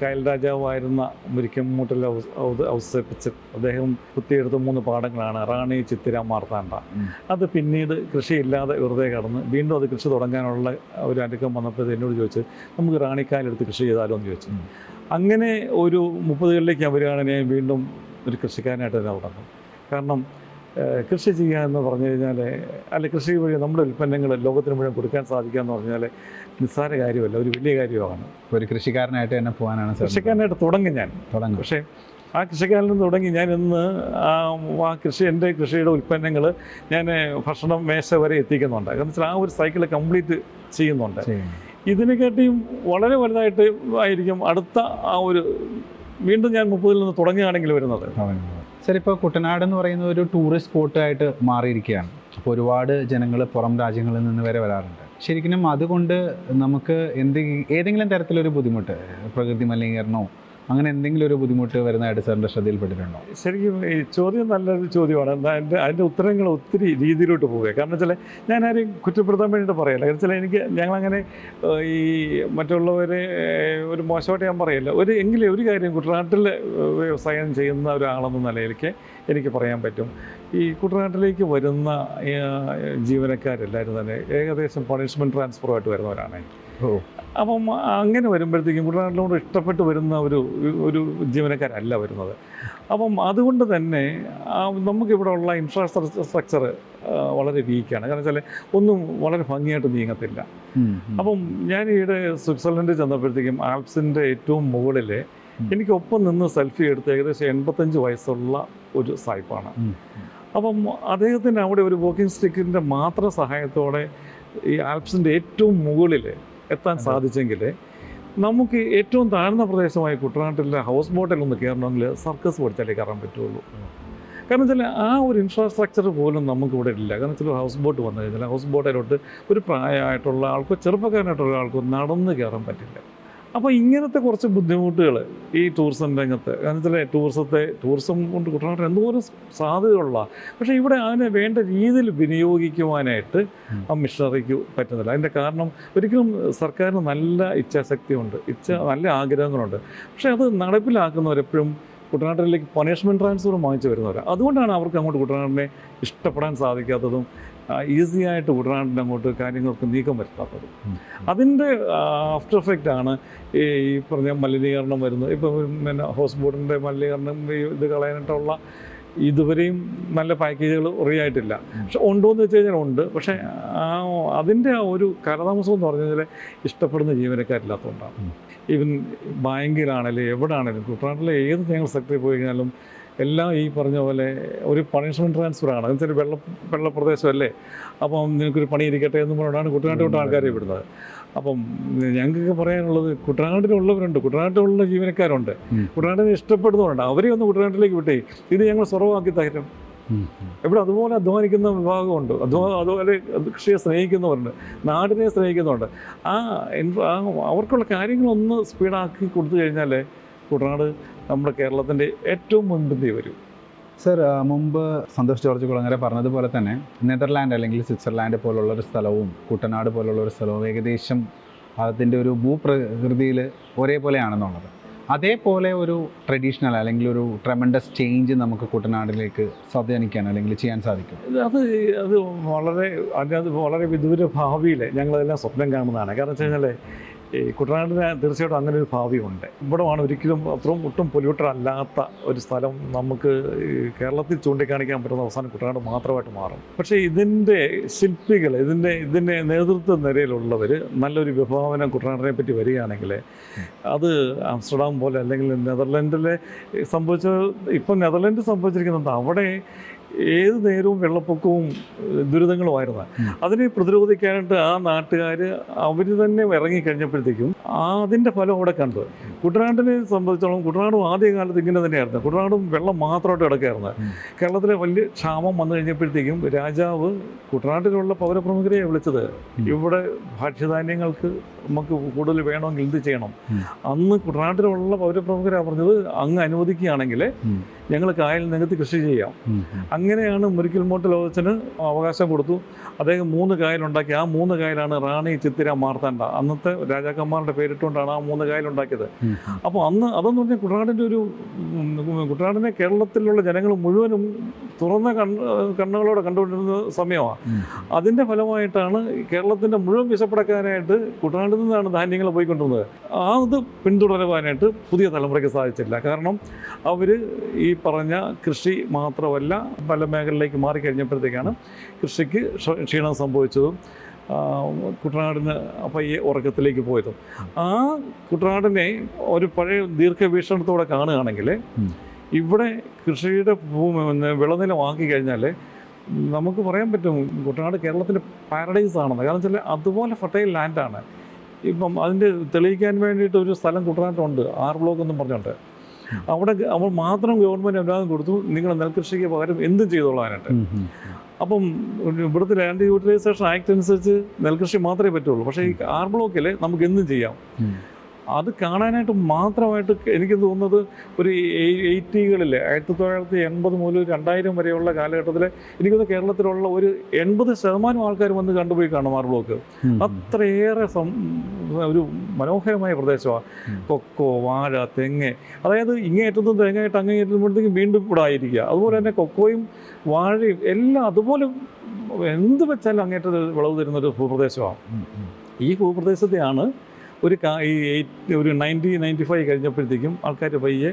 കയൽ രാജാവായിരുന്ന മുരിക്കം അവസരിപ്പിച്ച് അദ്ദേഹം കുത്തിയെടുത്ത മൂന്ന് പാടങ്ങളാണ് റാണി ചിത്തിര മാർത്താണ്ട അത് പിന്നീട് കൃഷിയില്ലാതെ വെറുതെ കടന്ന് വീണ്ടും അത് കൃഷി തുടങ്ങാനുള്ള ഒരു അനുഗ്രഹം വന്നപ്പോൾ എന്നോട് ചോദിച്ചു നമുക്ക് റാണിക്കായലെടുത്ത് കൃഷി ചെയ്താലോ? എന്ന് ചോദിച്ചു. അങ്ങനെ ഒരു മുപ്പതുകളിലേക്ക് അവരാണ് ഞാൻ വീണ്ടും ഒരു കൃഷിക്കാരനായിട്ട് തന്നെ തുടങ്ങും കാരണം കൃഷി ചെയ്യുക എന്ന് പറഞ്ഞു കഴിഞ്ഞാൽ അല്ല കൃഷി വഴി നമ്മുടെ ഉൽപ്പന്നങ്ങൾ ലോകത്തിന് മുഴുവൻ കൊടുക്കാൻ സാധിക്കുക എന്ന് പറഞ്ഞാൽ നിസ്സാര കാര്യമല്ല ഒരു വലിയ കാര്യമാണ്. ഒരു കൃഷിക്കാരനായിട്ട് തന്നെ പോകാനാണ് കൃഷിക്കാരനായിട്ട് തുടങ്ങി ഞാൻ. തുടങ്ങും. പക്ഷേ ആ കൃഷിക്കാരിൽ നിന്ന് തുടങ്ങി ഞാൻ ഇന്ന് ആ കൃഷി എന്റെ കൃഷിയുടെ ഉൽപ്പന്നങ്ങൾ ഞാൻ ഭക്ഷണം മേശ വരെ എത്തിക്കുന്നുണ്ട്. കാരണം വെച്ചാൽ ആ ഒരു സൈക്കിൾ കംപ്ലീറ്റ് ചെയ്യുന്നുണ്ട്. ചെയ്യുന്നു. ഇതിനെക്കാട്ടിയും വളരെ വലുതായിട്ട് ആയിരിക്കും അടുത്ത ആ ഒരു വീണ്ടും ഞാൻ മുപ്പതിൽ നിന്ന് തുടങ്ങുകയാണെങ്കിൽ വരുന്നത്. സാർ ഇപ്പോൾ കുട്ടനാട് എന്ന് പറയുന്ന ഒരു ടൂറിസ്റ്റ് സ്പോട്ടായിട്ട് മാറിയിരിക്കുകയാണ്. അപ്പോൾ ഒരുപാട് ജനങ്ങൾ പുറം രാജ്യങ്ങളിൽ നിന്ന് വരെ വരാറുണ്ട്. ശരിക്കും അതുകൊണ്ട് നമുക്ക് എന്ത് ഏതെങ്കിലും തരത്തിലൊരു ബുദ്ധിമുട്ട് പ്രകൃതി മലിനീകരണമോ അങ്ങനെ എന്തെങ്കിലും ഒരു ബുദ്ധിമുട്ട് വരുന്നതായിട്ട് സാറിന്റെ ശ്രദ്ധയിൽപ്പെട്ടിട്ടുണ്ടോ? ശരിക്കും ഈ ചോദ്യം നല്ലൊരു ചോദ്യമാണ്. അതിന്റെ അതിന്റെ ഉത്തരങ്ങൾ ഒത്തിരി രീതിയിലോട്ട് പോവുക കാരണം വെച്ചാൽ ഞാൻ ആരെയും കുറ്റപ്പെടുത്താൻ വേണ്ടിയിട്ട് പറയല്ല. കാരണം വെച്ചാൽ എനിക്ക് ഞങ്ങളങ്ങനെ ഈ മറ്റുള്ളവരെ ഒരു മോശമായിട്ട് ഞാൻ പറയല്ല. ഒരു എങ്കിലും ഒരു കാര്യം കുട്ടനാട്ടിൽ വ്യവസായം ചെയ്യുന്ന ഒരാളെന്ന നിലയിലേക്ക് എനിക്ക് പറയാൻ പറ്റും. ഈ കുട്ടനാട്ടിലേക്ക് വരുന്ന ജീവനക്കാരെല്ലാവരും തന്നെ ഏകദേശം പണിഷ്മെന്റ് ട്രാൻസ്ഫറുമായിട്ട് വരുന്നവരാണ്. ഓ. അപ്പം അങ്ങനെ വരുമ്പോഴത്തേക്കും കുട്ടനാട്ടിലോട് ഇഷ്ടപ്പെട്ട് വരുന്ന ഒരു ഒരു ജീവനക്കാരല്ല വരുന്നത് അപ്പം അതുകൊണ്ട് തന്നെ നമുക്കിവിടെ ഉള്ള ഇൻഫ്രാസ്ട്രക്ചർ വളരെ വീക്കാണ് കാരണം വെച്ചാൽ ഒന്നും വളരെ ഭംഗിയായിട്ട് നീങ്ങത്തില്ല. അപ്പം ഞാൻ ഈയിടെ സ്വിറ്റ്സർലൻഡിൽ ചെന്നപ്പോഴത്തേക്കും ആൽപ്സിന്റെ ഏറ്റവും മുകളിൽ. എനിക്കൊപ്പം നിന്ന് സെൽഫി എടുത്ത് ഏകദേശം എൺപത്തഞ്ച് വയസ്സുള്ള ഒരു സായിപ്പാണ്. അപ്പം അദ്ദേഹത്തിന് അവിടെ ഒരു വോക്കിംഗ് സ്റ്റിക്കിന്റെ മാത്രം സഹായത്തോടെ ഈ ആൽപ്സിന്റെ ഏറ്റവും മുകളിൽ എത്താൻ സാധിച്ചെങ്കിൽ നമുക്ക് ഏറ്റവും താഴ്ന്ന പ്രദേശമായ കുട്ടനാട്ടിലെ ഹൗസ് ബോട്ടിൽ ഒന്ന് കയറണമെങ്കിൽ സർക്കസ് പഠിച്ചാലേ കയറാൻ പറ്റുള്ളൂ. കാരണം വെച്ചാൽ ആ ഒരു ഇൻഫ്രാസ്ട്രക്ചർ പോലും നമുക്ക് ഇവിടെ ഇല്ല. കാരണം വെച്ചാൽ ഹൗസ് ബോട്ട് വന്നു കഴിഞ്ഞാൽ ഹൗസ് ബോട്ടിലോട്ട് ഒരു പ്രായമായിട്ടുള്ള ആൾക്കോ ചെറുപ്പക്കാരനായിട്ടുള്ള ആൾക്കോ നടന്ന് കയറാൻ പറ്റില്ല. അപ്പോൾ ഇങ്ങനത്തെ കുറച്ച് ബുദ്ധിമുട്ടുകൾ ഈ ടൂറിസം രംഗത്ത്. എന്നുവെച്ചാൽ വെച്ചാൽ ടൂറിസത്തെ ടൂറിസം കൊണ്ട് കുട്ടനാട്ടിൽ എന്തോരം സാധ്യതയുള്ള പക്ഷേ ഇവിടെ അതിനെ വേണ്ട രീതിയിൽ വിനിയോഗിക്കുവാനായിട്ട് ആ മിഷണറിക്ക് പറ്റുന്നില്ല. അതിന്റെ കാരണം ഒരിക്കലും സർക്കാരിന് നല്ല ഇച്ഛാശക്തിയുണ്ട് ഇച്ഛ നല്ല ആഗ്രഹങ്ങളുണ്ട്. പക്ഷേ അത് നടപ്പിലാക്കുന്നവരെപ്പോഴും കുട്ടനാട്ടിലേക്ക് പണിഷ്മെന്റ് ട്രാൻസ്ഫർ വാങ്ങിച്ചു വരുന്നവരാണ് അതുകൊണ്ടാണ് അവർക്ക് അങ്ങോട്ട് കുട്ടനാടിനെ ഇഷ്ടപ്പെടാൻ സാധിക്കാത്തതും ഈസി ആയിട്ട് ഉടനാടിന്റെ അങ്ങോട്ട് കാര്യങ്ങൾക്ക് നീക്കം വരുത്താത്തത്. അതിന്റെ ആഫ്റ്റർ എഫക്റ്റ് ആണ് ഈ പറഞ്ഞ മലിനീകരണം വരുന്നത്. ഇപ്പം പിന്നെ ഹൗസ് ബോട്ടിന്റെ മലിനീകരണം ഇത് കളയാനായിട്ടുള്ള ഇതുവരെയും നല്ല പാക്കേജുകൾ റിയായിട്ടില്ല പക്ഷെ ഉണ്ടോ എന്ന് വെച്ച് കഴിഞ്ഞാൽ ഉണ്ട്. പക്ഷേ ആ അതിന്റെ ആ ഒരു കാലതാമസം എന്ന് പറഞ്ഞു കഴിഞ്ഞാൽ ഇഷ്ടപ്പെടുന്ന ജീവനക്കാരില്ലാത്തതുകൊണ്ടാണ്. ഈവൻ ബാങ്കിലാണെങ്കിലും എവിടെ ആണെങ്കിലും കുട്ടനാട്ടിലെ ഏത് ഞങ്ങൾ സെക്ടറിൽ പോയി കഴിഞ്ഞാലും എല്ലാം ഈ പറഞ്ഞ പോലെ ഒരു പണിഷ്മെന്റ് ട്രാൻസ്ഫറാണ് എന്നുവെച്ചാൽ വെള്ള വെള്ളപ്രദേശമല്ലേ? അപ്പം നിനക്കൊരു പണി ഇരിക്കട്ടെ എന്ന് പറഞ്ഞാണ് കുട്ടനാട്ടിലോട്ട് ആൾക്കാരെ വിടുന്നത്. അപ്പം ഞങ്ങൾക്ക് പറയാനുള്ളത് കുട്ടനാട്ടിലുള്ളവരുണ്ട്. കുട്ടനാട്ടിലുള്ള ജീവനക്കാരുണ്ട്. കുട്ടനാട്ടിൽ കുട്ടനാട്ടിനെ ഇഷ്ടപ്പെടുന്നവരുണ്ട്. അവരെ ഒന്ന് കുട്ടനാട്ടിലേക്ക് വിട്ടേ. ഇത് ഞങ്ങൾ സ്വർവമാക്കി തരും. ഇവിടെ അതുപോലെ അധ്വാനിക്കുന്ന വിഭാഗമുണ്ട്. അധ്വാ അതുപോലെ കൃഷിയെ സ്നേഹിക്കുന്നവരുണ്ട്. നാടിനെ സ്നേഹിക്കുന്നവരുണ്ട്. ആ അവർക്കുള്ള കാര്യങ്ങളൊന്ന് സ്പീഡാക്കി കൊടുത്തു കഴിഞ്ഞാൽ കുട്ടനാട് നമ്മുടെ കേരളത്തിന്റെ ഏറ്റവും മുൻപന്തി വരും. സർ മുമ്പ് സന്തോഷ് ജോർജ് കുളങ്ങര പറഞ്ഞതുപോലെ തന്നെ നെതർലാൻഡ് അല്ലെങ്കിൽ സ്വിറ്റ്സർലാൻഡ് പോലുള്ള ഒരു സ്ഥലവും കുട്ടനാട് പോലുള്ള ഒരു സ്ഥലവും ഏകദേശം അതിന്റെ ഒരു ഭൂപ്രകൃതിയിൽ ഒരേപോലെയാണെന്നുള്ളത്. അതേപോലെ ഒരു ട്രഡീഷണൽ അല്ലെങ്കിൽ ഒരു ട്രെമൻഡസ് ചേഞ്ച് നമുക്ക് കുട്ടനാടിലേക്ക് സ്വാധീനിക്കാൻ അല്ലെങ്കിൽ ചെയ്യാൻ സാധിക്കും? അത് അത് വളരെ അതിനകത്ത് വളരെ വിദൂര ഭാവിയിൽ ഞങ്ങളതെല്ലാം സ്വപ്നം കാണുന്നതാണ്. കാരണം വെച്ച് കഴിഞ്ഞാൽ ഈ കുട്ടനാടിന് തീർച്ചയായിട്ടും അങ്ങനെ ഒരു ഭാവിയുണ്ട്. ഇവിടമാണ് ഒരിക്കലും അത്രയും ഒട്ടും പൊല്യൂട്ടർ അല്ലാത്ത ഒരു സ്ഥലം നമുക്ക് കേരളത്തിൽ ചൂണ്ടിക്കാണിക്കാൻ പറ്റുന്ന അവസാനം കുട്ടനാട് മാത്രമായിട്ട് മാറും. പക്ഷേ ഇതിന്റെ ശില്പികൾ ഇതിന്റെ ഇതിന്റെ നേതൃത്വ നിരയിലുള്ളവർ നല്ലൊരു വിഭാവനം കുട്ടനാടിനെ പറ്റി വരികയാണെങ്കിൽ അത് ആംസ്റ്റർഡാം പോലെ അല്ലെങ്കിൽ നെതർലൻഡിലെ സംഭവിച്ച ഇപ്പം നെതർലൻഡ് സംഭവിച്ചിരിക്കുന്നത് അവിടെ ഏത് നേരവും വെള്ളപ്പൊക്കവും ദുരിതങ്ങളും ദുരിതങ്ങളുമായിരുന്നു. അതിനെ പ്രതിരോധിക്കാനായിട്ട് ആ നാട്ടുകാർ അവർ തന്നെ ഇറങ്ങിക്കഴിഞ്ഞപ്പോഴത്തേക്കും ആ അതിന്റെ ഫലം അവിടെ കണ്ടത് കുട്ടനാട്ടിനെ സംബന്ധിച്ചോളം കുട്ടനാടും ആദ്യകാലത്ത് ഇങ്ങനെ തന്നെയായിരുന്നു. കുട്ടനാടും വെള്ളം മാത്രമായിട്ട് കിടക്കായിരുന്നു കേരളത്തിലെ വലിയ ക്ഷാമം വന്നു കഴിഞ്ഞപ്പോഴത്തേക്കും രാജാവ് കുട്ടനാട്ടിലുള്ള പൗരപ്രമുഖരെ വിളിച്ചത്. ഇവിടെ ഭക്ഷ്യധാന്യങ്ങൾക്ക് നമുക്ക് കൂടുതൽ വേണമെങ്കിൽ എന്ത് ചെയ്യണം. അന്ന് കുട്ടനാട്ടിലുള്ള പൗരപ്രമുഖരാ പറഞ്ഞത് അങ്ങ് അനുവദിക്കുകയാണെങ്കിൽ. ഞങ്ങൾ കായൽ നികത്തി കൃഷി ചെയ്യാം. അങ്ങനെയാണ് മുരിക്കൽ മുരിക്കൽമോട്ട് ലോകത്തിന് അവകാശം കൊടുത്തു. അദ്ദേഹം മൂന്ന് കായലുണ്ടാക്കി ആ മൂന്ന് കായലാണ് റാണി ചിത്തിര മാർത്താണ്ട അന്നത്തെ രാജാക്കന്മാരുടെ പേരിട്ടുകൊണ്ടാണ് ആ മൂന്ന് കായലുണ്ടാക്കിയത്. അപ്പോൾ അന്ന് അതെന്ന് പറഞ്ഞാൽ കുട്ടനാടിന്റെ ഒരു കുട്ടനാടിനെ കേരളത്തിലുള്ള ജനങ്ങൾ മുഴുവനും തുറന്ന കണ്ണ് കണ്ണുകളോടെ കണ്ടുകൊണ്ടിരുന്ന സമയമാണ് അതിന്റെ അതിന്റെ ഫലമായിട്ടാണ് കേരളത്തിന്റെ മുഴുവൻ വിശപ്പടക്കാനായിട്ട് കുട്ടനാട്ടിൽ നിന്നാണ് ധാന്യങ്ങൾ പോയിക്കൊണ്ടിരുന്നത്. ആ ഇത് പിന്തുടരുവാനായിട്ട് പുതിയ തലമുറയ്ക്ക് സാധിച്ചില്ല. കാരണം അവർ ഈ പറഞ്ഞ കൃഷി മാത്രമല്ല പല മേഖലയിലേക്ക് മാറിക്കഴിഞ്ഞപ്പോഴത്തേക്കാണ് കൃഷിക്ക് ക്ഷീണം സംഭവിച്ചതും കുട്ടനാടിന് പയ്യെ ഉറക്കത്തിലേക്ക് പോയതും. ആ കുട്ടനാടിനെ ഒരു പഴയ ദീർഘവീക്ഷണത്തോടെ കാണുകയാണെങ്കിൽ ഇവിടെ കൃഷിയുടെ ഭൂമി വിളനിലമാക്കി കഴിഞ്ഞാൽ നമുക്ക് പറയാൻ പറ്റും കുട്ടനാട് കേരളത്തിന്റെ പാരഡൈസ് ആണെന്ന്. കാരണം വെച്ചാൽ അതുപോലെ ഫർട്ടൈൽ ലാൻഡാണ് ഇപ്പം അതിന്റെ തെളിയിക്കാൻ വേണ്ടിയിട്ട് ഒരു സ്ഥലം കുട്ടനാട്ടുണ്ട് ആർ ബ്ലോക്ക് എന്നും പറഞ്ഞോട്ടെ അവിടെ അവർ അവൾ മാത്രം ഗവൺമെന്റ് അനുവാദം കൊടുത്തു. നിങ്ങൾ നെൽകൃഷിക്ക് പകരം എന്തും ചെയ്തോളാനായിട്ട്. അപ്പം ഇവിടുത്തെ ലാൻഡ് യൂട്ടിലൈസേഷൻ ആക്ട് അനുസരിച്ച് നെൽകൃഷി മാത്രമേ പറ്റുള്ളൂ. പക്ഷേ ഈ ആർ ബ്ലോക്കിൽ നമുക്ക് എന്തും ചെയ്യാം. അത് കാണാനായിട്ട് മാത്രമായിട്ട് എനിക്ക് തോന്നുന്നത് ഒരു എയ്റ്റികളിൽ ആയിരത്തി തൊള്ളായിരത്തി എൺപത് മുതൽ രണ്ടായിരം വരെയുള്ള കാലഘട്ടത്തിൽ എനിക്കൊന്ന് കേരളത്തിലുള്ള ഒരു എൺപത് ശതമാനം ആൾക്കാർ വന്ന് കണ്ടുപോയി കാണും ആർ ബ്ലോക്ക് ഉം, ഉം. അത്രയേറെ ഒരു മനോഹരമായ പ്രദേശമാണ് കൊക്കോ വാഴ തെങ്ങ്. അതായത് ഇങ്ങേറ്റത്തും അങ്ങനെ ഏറ്റുമ്പോഴത്തേക്കും വീണ്ടും ഇവിടെ ആയിരിക്കുക. അതുപോലെ തന്നെ കൊക്കോയും വാഴയും എല്ലാം അതുപോലെ എന്ത് വെച്ചാലും അങ്ങേറ്റത് വിളവ് തരുന്ന ഒരു ഭൂപ്രദേശമാണ്. ഈ ഭൂപ്രദേശത്തെയാണ് ഒരു ഈ എയ്റ്റ് ഒരു നയന്റി നയന്റി ഫൈവ് കഴിഞ്ഞപ്പോഴത്തേക്കും ആൾക്കാർ പയ്യെ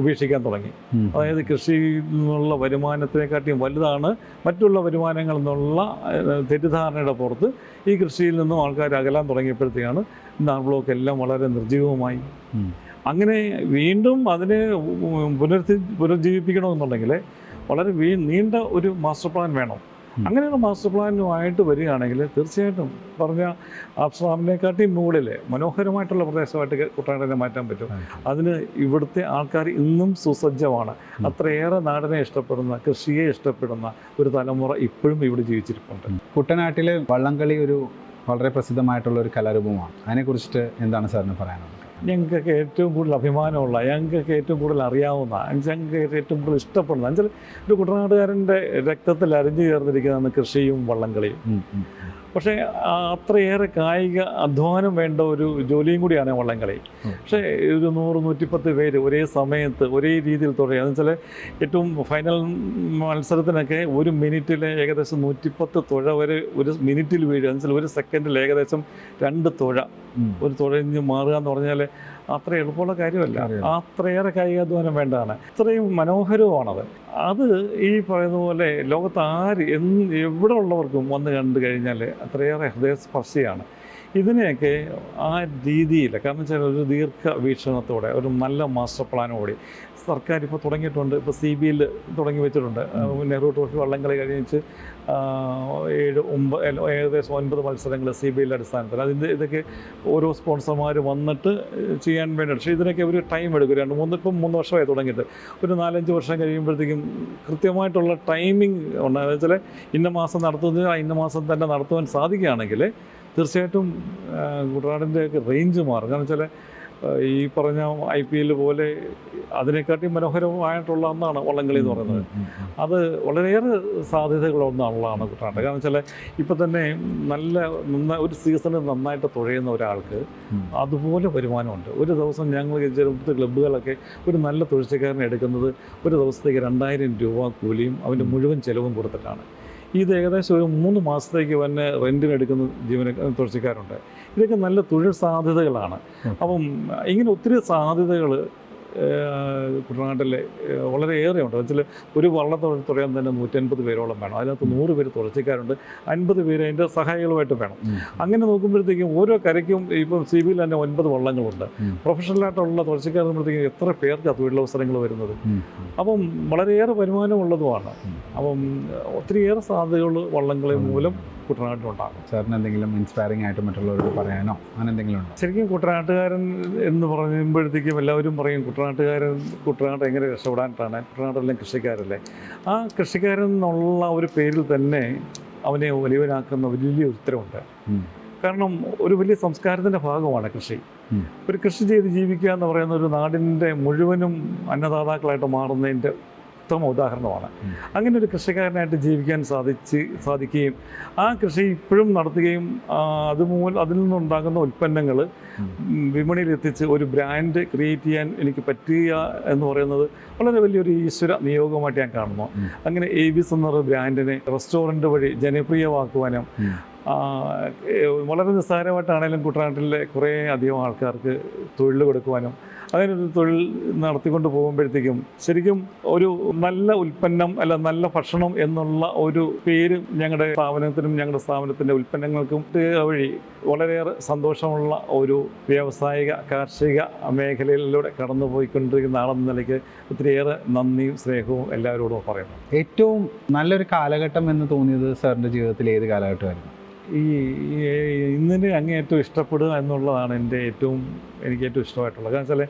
ഉപേക്ഷിക്കാൻ തുടങ്ങി. അതായത് കൃഷിയിൽ നിന്നുള്ള വരുമാനത്തിനെക്കാട്ടിയും വലുതാണ് മറ്റുള്ള വരുമാനങ്ങളിൽ നിന്നുള്ള തെറ്റിദ്ധാരണയുടെ പുറത്ത് ഈ കൃഷിയിൽ നിന്നും ആൾക്കാർ അകലാൻ തുടങ്ങിയപ്പോഴത്തേക്കാണ് ഇന്ന് ബ്ലോക്ക് എല്ലാം വളരെ നിർജീവമായി അങ്ങനെ വീണ്ടും അതിനെ പുനരുദ്ധി പുനരുജ്ജീവിപ്പിക്കണമെന്നുണ്ടെങ്കിൽ വളരെ വീ നീണ്ട ഒരു മാസ്റ്റർ പ്ലാൻ വേണം. അങ്ങനെയുള്ള മാസ്റ്റർ പ്ലാനുമായിട്ട് വരികയാണെങ്കിൽ തീർച്ചയായിട്ടും പറഞ്ഞ അബ്സാമിനെക്കാട്ടിയും മുകളിൽ മനോഹരമായിട്ടുള്ള പ്രദേശമായിട്ട് കുട്ടനാടിനെ മാറ്റാൻ പറ്റും. അതിന് ഇവിടുത്തെ ആൾക്കാർ ഇന്നും സുസജ്ജമാണ്. അത്രയേറെ നാടിനെ ഇഷ്ടപ്പെടുന്ന കൃഷിയെ ഇഷ്ടപ്പെടുന്ന ഒരു തലമുറ ഇപ്പോഴും ഇവിടെ ജീവിച്ചിരിപ്പുണ്ട്. കുട്ടനാട്ടിലെ വള്ളംകളി ഒരു വളരെ പ്രസിദ്ധമായിട്ടുള്ള ഒരു കലാരൂപമാണ്. അതിനെക്കുറിച്ചിട്ട് എന്താണ് സാറിന് പറയാനുള്ളത്? ഞങ്ങൾക്കൊക്കെ ഏറ്റവും കൂടുതൽ അഭിമാനമുള്ള ഞങ്ങൾക്കൊക്കെ ഏറ്റവും കൂടുതൽ അറിയാവുന്ന ഞങ്ങൾക്ക് ഏറ്റവും കൂടുതൽ ഇഷ്ടപ്പെടുന്ന എന്നുവെച്ചാൽ ഒരു കുട്ടനാട്ടുകാരന്റെ രക്തത്തിൽ അരിഞ്ഞു ചേർന്നിരിക്കുന്നതാണ് കൃഷിയും വള്ളംകളിയും. പക്ഷേ അത്രയേറെ കായിക അധ്വാനം വേണ്ട ഒരു ജോലിയും കൂടിയാണ് വള്ളംകളി. പക്ഷേ ഒരു നൂറ് നൂറ്റിപ്പത്ത് പേര് ഒരേ സമയത്ത് ഒരേ രീതിയിൽ തുടരുക എന്ന് വെച്ചാൽ ഏറ്റവും ഫൈനൽ മത്സരത്തിനൊക്കെ ഒരു മിനിറ്റിൽ ഏകദേശം നൂറ്റിപ്പത്ത് തുഴ വരെ ഒരു മിനിറ്റിൽ വീഴുക. എന്ന് വെച്ചാൽ ഒരു സെക്കൻഡിൽ ഏകദേശം രണ്ട് തുഴ ഒരു തുഴഞ്ഞ് മാറുക എന്ന് പറഞ്ഞാൽ അത്ര എളുപ്പമുള്ള കാര്യമല്ല. അത്രയേറെ കായികാധ്വാനം വേണ്ടതാണ്. ഇത്രയും മനോഹരവുമാണത്. അത് ഈ പറയുന്ന പോലെ ലോകത്ത് ആര് എന്ന് എവിടെ ഉള്ളവർക്കും വന്ന് കണ്ടു കഴിഞ്ഞാൽ അത്രയേറെ ഹൃദയസ്പർശിയാണ്. ഇതിനെയൊക്കെ ആ രീതിയിൽ കാരണം വെച്ചാൽ ഒരു ദീർഘ വീക്ഷണത്തോടെ ഒരു നല്ല മാസ്റ്റർ പ്ലാനോടെ സർക്കാർ ഇപ്പോൾ തുടങ്ങിയിട്ടുണ്ട്. ഇപ്പോൾ സി ബിയിൽ തുടങ്ങി വെച്ചിട്ടുണ്ട്. നെഹ്റു ട്രോഫി വള്ളംകളി കഴിഞ്ഞിട്ട് ആ, ഏഴ് ഒമ്പത് ഏകദേശം ഒൻപത് മത്സരങ്ങൾ സി ബി ഐയിലെ അടിസ്ഥാനത്തിൽ. അതിന്റെ ഇതൊക്കെ ഓരോ സ്പോൺസർമാർ വന്നിട്ട് ചെയ്യാൻ വേണ്ടി പക്ഷേ ഇതിനൊക്കെ ഒരു ടൈം എടുക്കും. രണ്ട് മൂന്ന് ഇപ്പം മൂന്ന് വർഷമായി തുടങ്ങിയിട്ട്. ഒരു നാലഞ്ച് വർഷം കഴിയുമ്പോഴത്തേക്കും കൃത്യമായിട്ടുള്ള ടൈമിംഗ് ഉണ്ട്. എന്ന് വെച്ചാൽ ഇന്ന മാസം നടത്തുന്ന ആ ഇന്ന മാസം തന്നെ നടത്തുവാൻ സാധിക്കുകയാണെങ്കിൽ തീർച്ചയായിട്ടും കുട്ടനാടിന്റെയൊക്കെ റേഞ്ച് മാറും. കാരണം വെച്ചാൽ ഈ പറഞ്ഞ ഐ പി എൽ പോലെ അതിനെക്കാട്ടി മനോഹരമായിട്ടുള്ള ഒന്നാണ് വള്ളംകളി എന്ന് പറയുന്നത്. അത് വളരെയേറെ സാധ്യതകളൊന്നാണുള്ളതാണ് കുട്ടനാട്. കാരണം വെച്ചാൽ ഇപ്പം തന്നെ നല്ല നന്ന ഒരു സീസണിൽ നന്നായിട്ട് തുഴയുന്ന ഒരാൾക്ക്. അതുപോലെ വരുമാനമുണ്ട്. ഒരു ദിവസം ഞങ്ങൾ ചെറുപ്പത്തെ ക്ലബ്ബുകളൊക്കെ ഒരു നല്ല തുഴച്ചക്കാരനെ എടുക്കുന്നത് ഒരു ദിവസത്തേക്ക് രണ്ടായിരം രൂപ കൂലിയും അവന്റെ മുഴുവൻ ചിലവും കൊടുത്തിട്ടാണ്. ഇത് ഏകദേശം ഒരു മൂന്ന് മാസത്തേക്ക് തന്നെ റെന്റിനെടുക്കുന്ന ജീവന തുഴച്ചിക്കാരുണ്ട്. ഇതൊക്കെ നല്ല തൊഴിൽ സാധ്യതകളാണ്. അപ്പം ഇങ്ങനെ ഒത്തിരി സാധ്യതകൾ കുട്ടനാട്ടിൽ വളരെയേറെ ഉണ്ട് വെച്ചാൽ ഒരു വള്ളത്തോടെ തുഴയാൻ തന്നെ നൂറ്റൻപത് പേരോളം വേണം. അതിനകത്ത് നൂറ് പേര് തുഴച്ചിക്കാരുണ്ട് അൻപത് പേര് അതിന്റെ സഹായികളുമായിട്ട് വേണം. അങ്ങനെ നോക്കുമ്പോഴത്തേക്കും ഓരോ കരയ്ക്കും ഇപ്പം സി ബിയിൽ തന്നെ ഒൻപത് വള്ളങ്ങളുണ്ട്. പ്രൊഫഷണലായിട്ടുള്ള തുഴച്ചിക്കാർ നോക്കുമ്പോഴത്തേക്കും എത്ര പേർക്ക് തൊഴിലവസരങ്ങൾ വരുന്നത്. അപ്പം വളരെയേറെ വരുമാനമുള്ളതുമാണ്. അപ്പം ഒത്തിരിയേറെ സാധ്യതകൾ വള്ളങ്ങളെ മൂലം കുട്ടനാട്ടിലുണ്ടാകും. സാറിന് എന്തെങ്കിലും ഇൻസ്പയറിംഗ് ആയിട്ട് മറ്റുള്ളവരോട് പറയാനോ? അങ്ങനെ എന്തെങ്കിലും ഉണ്ടോ? ശരിക്കും കുട്ടനാട്ടുകാരൻ എന്ന് പറയുമ്പോഴത്തേക്കും എല്ലാവരും പറയും കുട്ടനാട്ടുകാരൻ കുട്ടനാട് എങ്ങനെ രക്ഷപ്പെടാനായിട്ടാണ് കുട്ടനാടെല്ലാം കൃഷിക്കാരല്ലേ. ആ കൃഷിക്കാരൻ എന്നുള്ള ഒരു പേരിൽ തന്നെ അവനെ വലിയവനാക്കുന്ന വലിയ ഉത്തരവുണ്ട്. കാരണം ഒരു വലിയ സംസ്കാരത്തിന്റെ ഭാഗമാണ് കൃഷി. ഒരു കൃഷി ചെയ്ത് ജീവിക്കുക എന്ന് പറയുന്ന ഒരു നാടിന്റെ മുഴുവനും അന്നദാതാക്കളായിട്ട് മാറുന്നതിന്റെ ഉത്തമ ഉദാഹരണമാണ്. അങ്ങനെ ഒരു കൃഷിക്കാരനായിട്ട് ജീവിക്കാൻ സാധിച്ച് സാധിക്കുകയും ആ കൃഷി ഇപ്പോഴും നടത്തുകയും അതുമൂലം അതിൽ നിന്നുണ്ടാകുന്ന ഉൽപ്പന്നങ്ങൾ. വിപണിയിൽ എത്തിച്ച് ഒരു ബ്രാൻഡ് ക്രിയേറ്റ് ചെയ്യാൻ എനിക്ക് പറ്റുക എന്ന് പറയുന്നത് വളരെ വലിയൊരു ഈശ്വര നിയോഗമായിട്ട് ഞാൻ കാണുന്നു. അങ്ങനെ എ ബിസ് എന്നൊരു ബ്രാൻഡിനെ റെസ്റ്റോറന്റ് വഴി ജനപ്രിയമാക്കുവാനും വളരെ നിസ്സാരമായിട്ടാണെങ്കിലും കുട്ടനാട്ടിലെ കുറേ അധികം ആൾക്കാർക്ക് തൊഴിൽ കൊടുക്കുവാനും അങ്ങനെ ഒരു തൊഴിൽ നടത്തിക്കൊണ്ട് പോകുമ്പോഴത്തേക്കും ശരിക്കും ഒരു നല്ല ഉൽപ്പന്നം അല്ല നല്ല ഭക്ഷണം എന്നുള്ള ഒരു പേര് ഞങ്ങളുടെ സ്ഥാപനത്തിനും ഞങ്ങളുടെ സ്ഥാപനത്തിന്റെ ഉൽപ്പന്നങ്ങൾക്കും വഴി വളരെയേറെ സന്തോഷമുള്ള ഒരു വ്യാവസായിക കാർഷിക മേഖലയിലൂടെ കടന്നു പോയിക്കൊണ്ടിരിക്കുന്ന ആളെന്ന നിലയ്ക്ക് ഒത്തിരിയേറെ നന്ദിയും സ്നേഹവും എല്ലാവരോടും പറയുന്നു. ഏറ്റവും നല്ലൊരു കാലഘട്ടം എന്ന് തോന്നിയത് സാറിന്റെ ജീവിതത്തിൽ ഏത് കാലഘട്ടമായിരുന്നു? ഈ ഇന്നിന് അങ്ങേയറ്റം ഇഷ്ടപ്പെടുക എന്നുള്ളതാണ് എന്റെ ഏറ്റവും എനിക്ക് ഏറ്റവും ഇഷ്ടമായിട്ടുള്ളത്. കാരണം വെച്ചാൽ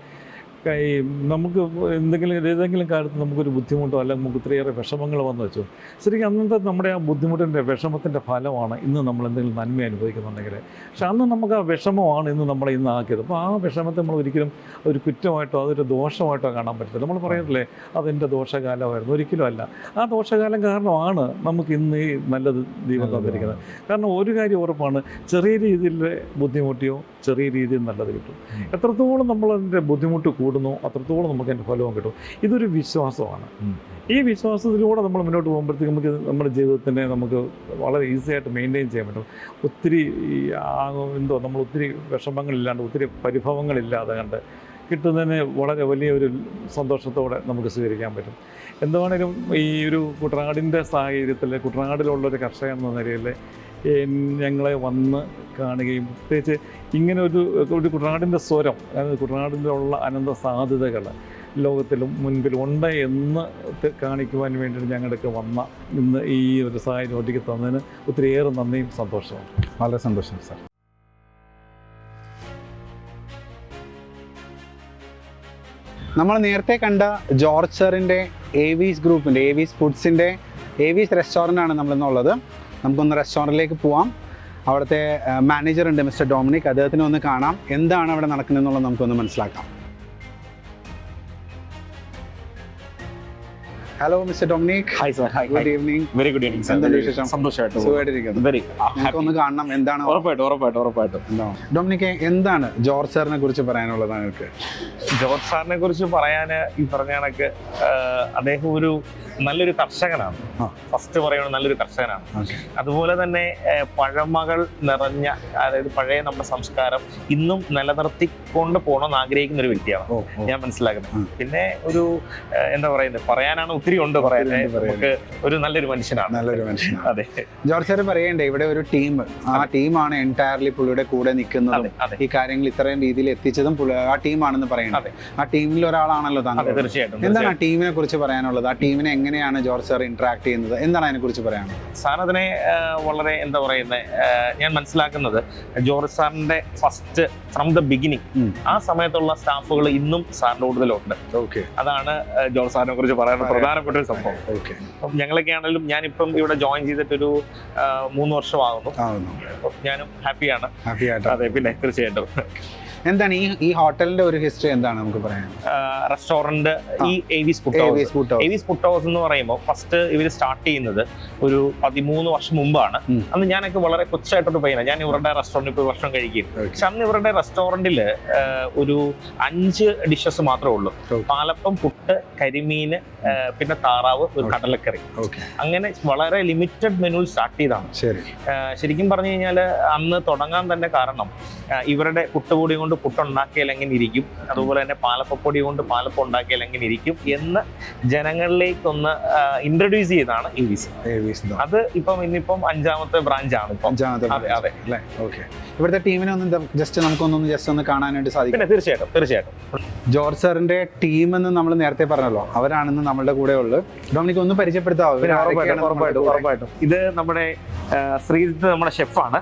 ഈ നമുക്ക് എന്തെങ്കിലും ഏതെങ്കിലും കാര്യത്തിൽ നമുക്കൊരു ബുദ്ധിമുട്ടോ അല്ലെങ്കിൽ നമുക്ക് ഒത്തിരിയേറെ വിഷമങ്ങൾ വന്നു വെച്ചു. ശരിക്കും അന്നത്തെ നമ്മുടെ ആ ബുദ്ധിമുട്ടിന്റെ വിഷമത്തിന്റെ ഫലമാണ് ഇന്ന് നമ്മൾ എന്തെങ്കിലും നന്മ അനുഭവിക്കുന്നുണ്ടെങ്കിൽ പക്ഷെ അന്ന് നമുക്ക് ആ വിഷമമാണ് ഇന്ന് നമ്മളെ ഇന്ന് ആക്കിയത്. അപ്പോൾ ആ വിഷമത്തെ നമ്മൾ ഒരിക്കലും ഒരു കുറ്റമായിട്ടോ അതൊരു ദോഷമായിട്ടോ കാണാൻ പറ്റില്ല നമ്മൾ പറയത്തില്ലേ അതെന്റെ ദോഷകാലമായിരുന്നു. ഒരിക്കലും അല്ല. ആ ദോഷകാലം കാരണമാണ് നമുക്ക് ഇന്ന് ഈ നല്ലത് ദൈവം തന്നിരിക്കുന്നത്. കാരണം ഒരു കാര്യം ഉറപ്പാണ് ചെറിയ രീതിയിൽ ബുദ്ധിമുട്ടിയോ ചെറിയ രീതിയിൽ നല്ലത് കിട്ടും. എത്രത്തോളം നമ്മളതിന്റെ ബുദ്ധിമുട്ട് ബുദ്ധിമുട്ട് കൂടുന്നു അത്രത്തോളം നമുക്ക് അതിന്റെ ഫലവും കിട്ടും. ഇതൊരു വിശ്വാസമാണ്. ഈ വിശ്വാസത്തിലൂടെ നമ്മൾ മുന്നോട്ട് പോകുമ്പോഴത്തേക്ക് നമുക്ക് നമ്മുടെ ജീവിതത്തിനെ നമുക്ക് വളരെ ഈസി ആയിട്ട് മെയിന്റെയിൻ ചെയ്യാൻ പറ്റും. ഒത്തിരി എന്തോ നമ്മൾ ഒത്തിരി വിഷമങ്ങളില്ലാണ്ട് ഒത്തിരി പരിഭവങ്ങളില്ലാതെ കണ്ട് കിട്ടുന്നതിന് വളരെ വലിയൊരു സന്തോഷത്തോടെ നമുക്ക് സ്വീകരിക്കാൻ പറ്റും. എന്തുവാണേലും ഈ ഒരു കുട്ടനാടിന്റെ സാഹചര്യത്തിൽ കുട്ടനാടിലുള്ള ഒരു കർഷകൻ എന്ന നിലയിൽ ഞങ്ങളെ വന്ന് കാണുകയും പ്രത്യേകിച്ച് ഇങ്ങനെ ഒരു ഒരു കുട്ടനാടിന്റെ സ്വരം അതായത് കുട്ടനാടിന്റെ ഉള്ള അനന്ത സാധ്യതകൾ ലോകത്തിലും മുൻപിൽ ഉണ്ട് എന്ന് കാണിക്കുവാൻ വേണ്ടിയിട്ട് ഞങ്ങൾക്ക് വന്ന ഇന്ന് ഈ ഒരു സഹായം ഒറ്റയ്ക്ക് തന്നതിന് ഒത്തിരിയേറെ നന്ദിയും സന്തോഷവും. വളരെ സന്തോഷം സാർ. നമ്മൾ നേരത്തെ കണ്ട ജോർജ് സാറിന്റെ ഏവീസ് ഗ്രൂപ്പിന്റെ ഏവീസ് ഫുഡ്സിന്റെ ഏവീസ് റെസ്റ്റോറന്റ് ആണ് നമ്മളിന്നുള്ളത് നമുക്കൊന്ന് റെസ്റ്റോറന്റിലേക്ക് പോവാം. അവിടുത്തെ മാനേജർ ഉണ്ട് മിസ്റ്റർ ഡൊമിനിക്. അദ്ദേഹത്തിനെ ഒന്ന് കാണാം. എന്താണ് അവിടെ നടക്കുന്നതെന്നുള്ളത് നമുക്കൊന്ന് മനസ്സിലാക്കാം. Hello mister Dominic hi sir hi good evening very good evening sir എന്തുണ്ട് വിശേഷം? സന്തോഷമായിട്ട് സുഖമായിട്ടിരിക്കുന്നു. വെരി ഒന്ന് കാണണം. എന്താണ്? ഉറപ്പായിട്ടും ഉറപ്പായിട്ടും ഉറപ്പായിട്ടും. എന്താ ഡൊമിനിക് എന്താണ് ജോർജ് സാറിനെ കുറിച്ച് പറയാനുള്ളത് നിങ്ങൾക്ക്? ജോർജ് സാറിനെ കുറിച്ച് പറയാൻ ഈ പറഞ്ഞ കണക്ക് അദ്ദേഹം ഒരു നല്ലൊരു കർഷകനാണ്. ഫസ്റ്റ് പറയുന്നത് നല്ലൊരു കർഷകനാണ്. അതുപോലെ തന്നെ പഴമകൾ നിറഞ്ഞ അതായത് പഴയ നമ്മുടെ സംസ്കാരം ഇന്നും നിലനിർത്തിക്കൊണ്ട് പോകണമെന്ന് ആഗ്രഹിക്കുന്ന ഒരു വ്യക്തിയാണ്. ഞാൻ മനസ്സിലാക്കുന്നത്. പിന്നെ ഒരു എന്താ പറയുന്നത്? പറയാനാണ് ഒത്തിരി ഉണ്ട്. നമുക്ക് ഒരു നല്ലൊരു മനുഷ്യനാണ്. നല്ലൊരു മനുഷ്യനാണ്. അതെ. ജോർജ് സാർ പറയണ്ടേ ഇവിടെ ഒരു ടീം ആ ടീമാണ് എന്റയർലി പുള്ളിയുടെ കൂടെ നിൽക്കുന്നതും ഈ കാര്യങ്ങൾ ഇത്രയും രീതിയിൽ എത്തിച്ചതും ആ ടീമാണെന്ന് പറയുന്നത് അതെ. ആ ടീമിൽ ഒരാളാണല്ലോ താങ്കൾ തീർച്ചയായിട്ടും എന്താണ് ആ. ടീമിനെ കുറിച്ച് പറയാനുള്ളത്? ആ ടീമിനെ എങ്ങനെയാണ് ജോർജ് സാർ ഇന്ററാക്ട് ചെയ്യുന്നത്? എന്താണ് അതിനെ കുറിച്ച് പറയാനുള്ളത്? സാർ അതിനെ വളരെ എന്താ പറയുന്നത് ഞാൻ മനസ്സിലാക്കുന്നത് ജോർജ് സാറിന്റെ ഫസ്റ്റ് ഫ്രം ദ ബിഗിനിങ് ആ സമയത്തുള്ള സ്റ്റാഫുകൾ ഇന്നും സാറിന്റെ കൂടുതലുണ്ട്. ഓക്കെ. അതാണ് ജോർജ് സാറിനെ കുറിച്ച് പറയാനുള്ള പ്രധാനപ്പെട്ട ഒരു സംഭവം. അപ്പം ഞങ്ങളൊക്കെ ആണെങ്കിലും ഞാനിപ്പം ഇവിടെ ജോയിൻ ചെയ്തിട്ടൊരു ഒരു മൂന്ന് വർഷമാകുന്നു ഞാനും ഹാപ്പിയാണ്. ഹാപ്പി അതെ പിന്നെ തീർച്ചയായിട്ടും. എന്താണ് ഈ ഈ ഹോട്ടലിന്റെ ഒരു ഹിസ്റ്ററി എന്താണ് നമുക്ക് പറയാൻ? റെസ്റ്റോറന്റ് ഈ എവിസ് എവിസ് ഫുട്ടോസ് ഫുഡ് ഹൗസ് എന്ന് പറയുമ്പോൾ ഫസ്റ്റ് ഇവർ സ്റ്റാർട്ട് ചെയ്യുന്നത് ഒരു പതിമൂന്ന് വർഷം മുമ്പാണ്. അന്ന് ഞാനൊക്കെ വളരെ കൊച്ചായിട്ടൊരു പയ്യനാണ്. ഞാൻ ഇവരുടെ റെസ്റ്റോറന്റിൽ പോയി വർഷം കഴിക്കും പക്ഷെ അന്ന് ഇവരുടെ റെസ്റ്റോറന്റിൽ ഒരു അഞ്ച് ഡിഷസ് മാത്രമേ ഉള്ളൂ. പാലപ്പം പുട്ട് കരിമീന് ആ, പിന്നെ താറാവ് ഒരു കടലക്കറി. അങ്ങനെ വളരെ ലിമിറ്റഡ് മെനു സ്റ്റാർട്ട് ചെയ്താണ്. ശരി. ശരിക്കും പറഞ്ഞു കഴിഞ്ഞാൽ അന്ന് തുടങ്ങാൻ തന്നെ കാരണം ഇവരുടെ പുട്ടുപൊടി കൊണ്ട് പുട്ടുണ്ടാക്കിയാൽ എങ്ങനെ ഇരിക്കും? അതുപോലെ തന്നെ പാലപ്പൊടി കൊണ്ട് പാലപ്പം ഉണ്ടാക്കിയാൽ എങ്ങനെ ഇരിക്കും? എന്ന് ജനങ്ങളിലേക്കൊന്ന് ഇൻട്രൊഡ്യൂസ് ചെയ്താണ് ഏവീസ് ദോ. അത് ഇപ്പം ഇന്നിപ്പം അഞ്ചാമത്തെ ബ്രാഞ്ചാണ് ഇപ്പം. അഞ്ചാമത്തെ അതെ, അതെ. ഓക്കെ ഇവിടുത്തെ ടീമിനെ ഒന്ന് ജസ്റ്റ് നമുക്കൊന്നൊന്ന് ജസ്റ്റ് ഒന്ന് കാണാനായിട്ട് സാധിക്കും. പിന്നെ തീർച്ചയായിട്ടും തീർച്ചയായിട്ടും. ജോർജ് സാറിന്റെ ടീം എന്ന് നമ്മൾ നേരത്തെ പറഞ്ഞല്ലോ അവരാണെന്ന് നമ്മളുടെ കൂടെ ഉള്ളത് ഡൊമിനിക്ക് ഒന്ന് പരിചയപ്പെടുത്താവോ? ഉറപ്പായിട്ടും. ഇത് നമ്മുടെ ശ്രീജിത്ത് നമ്മുടെ ഷെഫാണ്.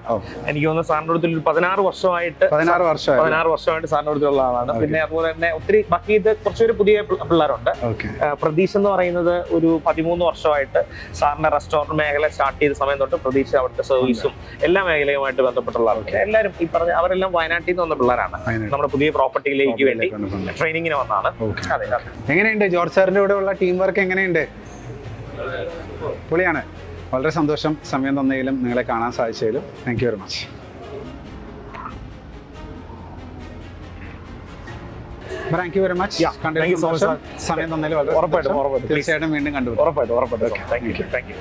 എനിക്ക് തോന്നുന്നു സാറിന്റെ അടുത്ത് ഒരു പതിനാറ് വർഷമായിട്ട് പതിനാറ് വർഷം പതിനാറ് വർഷമായിട്ട് സാറിന്റെ അടുത്തുള്ള ആളാണ്. പിന്നെ അതുപോലെ തന്നെ ഒത്തിരി ബാക്കി ഇത് കുറച്ചൊരു പുതിയ പിള്ളേരുണ്ട്. പ്രതീക്ഷ പ്രതീഷ് എന്ന് പറയുന്നത് ഒരു പതിമൂന്ന് വർഷമായിട്ട് സാറിന്റെ റെസ്റ്റോറന്റ് മേഖല സ്റ്റാർട്ട് ചെയ്ത സമയം തൊട്ട് പ്രതീക്ഷ അവിടുത്തെ സർവീസും എല്ലാ മേഖലയുമായിട്ട് ബന്ധപ്പെട്ടുള്ള ആളുകൾ എല്ലാവരും ഈ പറഞ്ഞ അവരെല്ലാം വയനാട്ടിൽ നിന്ന് വന്ന പിള്ളേരാണ്. നമ്മുടെ പുതിയ പ്രോപ്പർട്ടിയിലേക്ക് വേണ്ടി ട്രെയിനിങ്ങിന് വന്നാണ് എങ്ങനെയുണ്ട് ജോർജ് സാറിന്റെ കൂടെ ഉള്ള ടീം വർക്ക് എങ്ങനെയുണ്ട്? പൊളിയാണ്. വളരെ സന്തോഷം സമയം തന്നതിലും നിങ്ങളെ കാണാൻ സാധിച്ചതിലും thank you very much thank you very much സമയം തന്നതിൽ വളരെ ഉറപ്പായിട്ടും. തീർച്ചയായിട്ടും വീണ്ടും കണ്ടു ഉറപ്പായിട്ടും ഉറപ്പായിട്ടും. Thank you thank you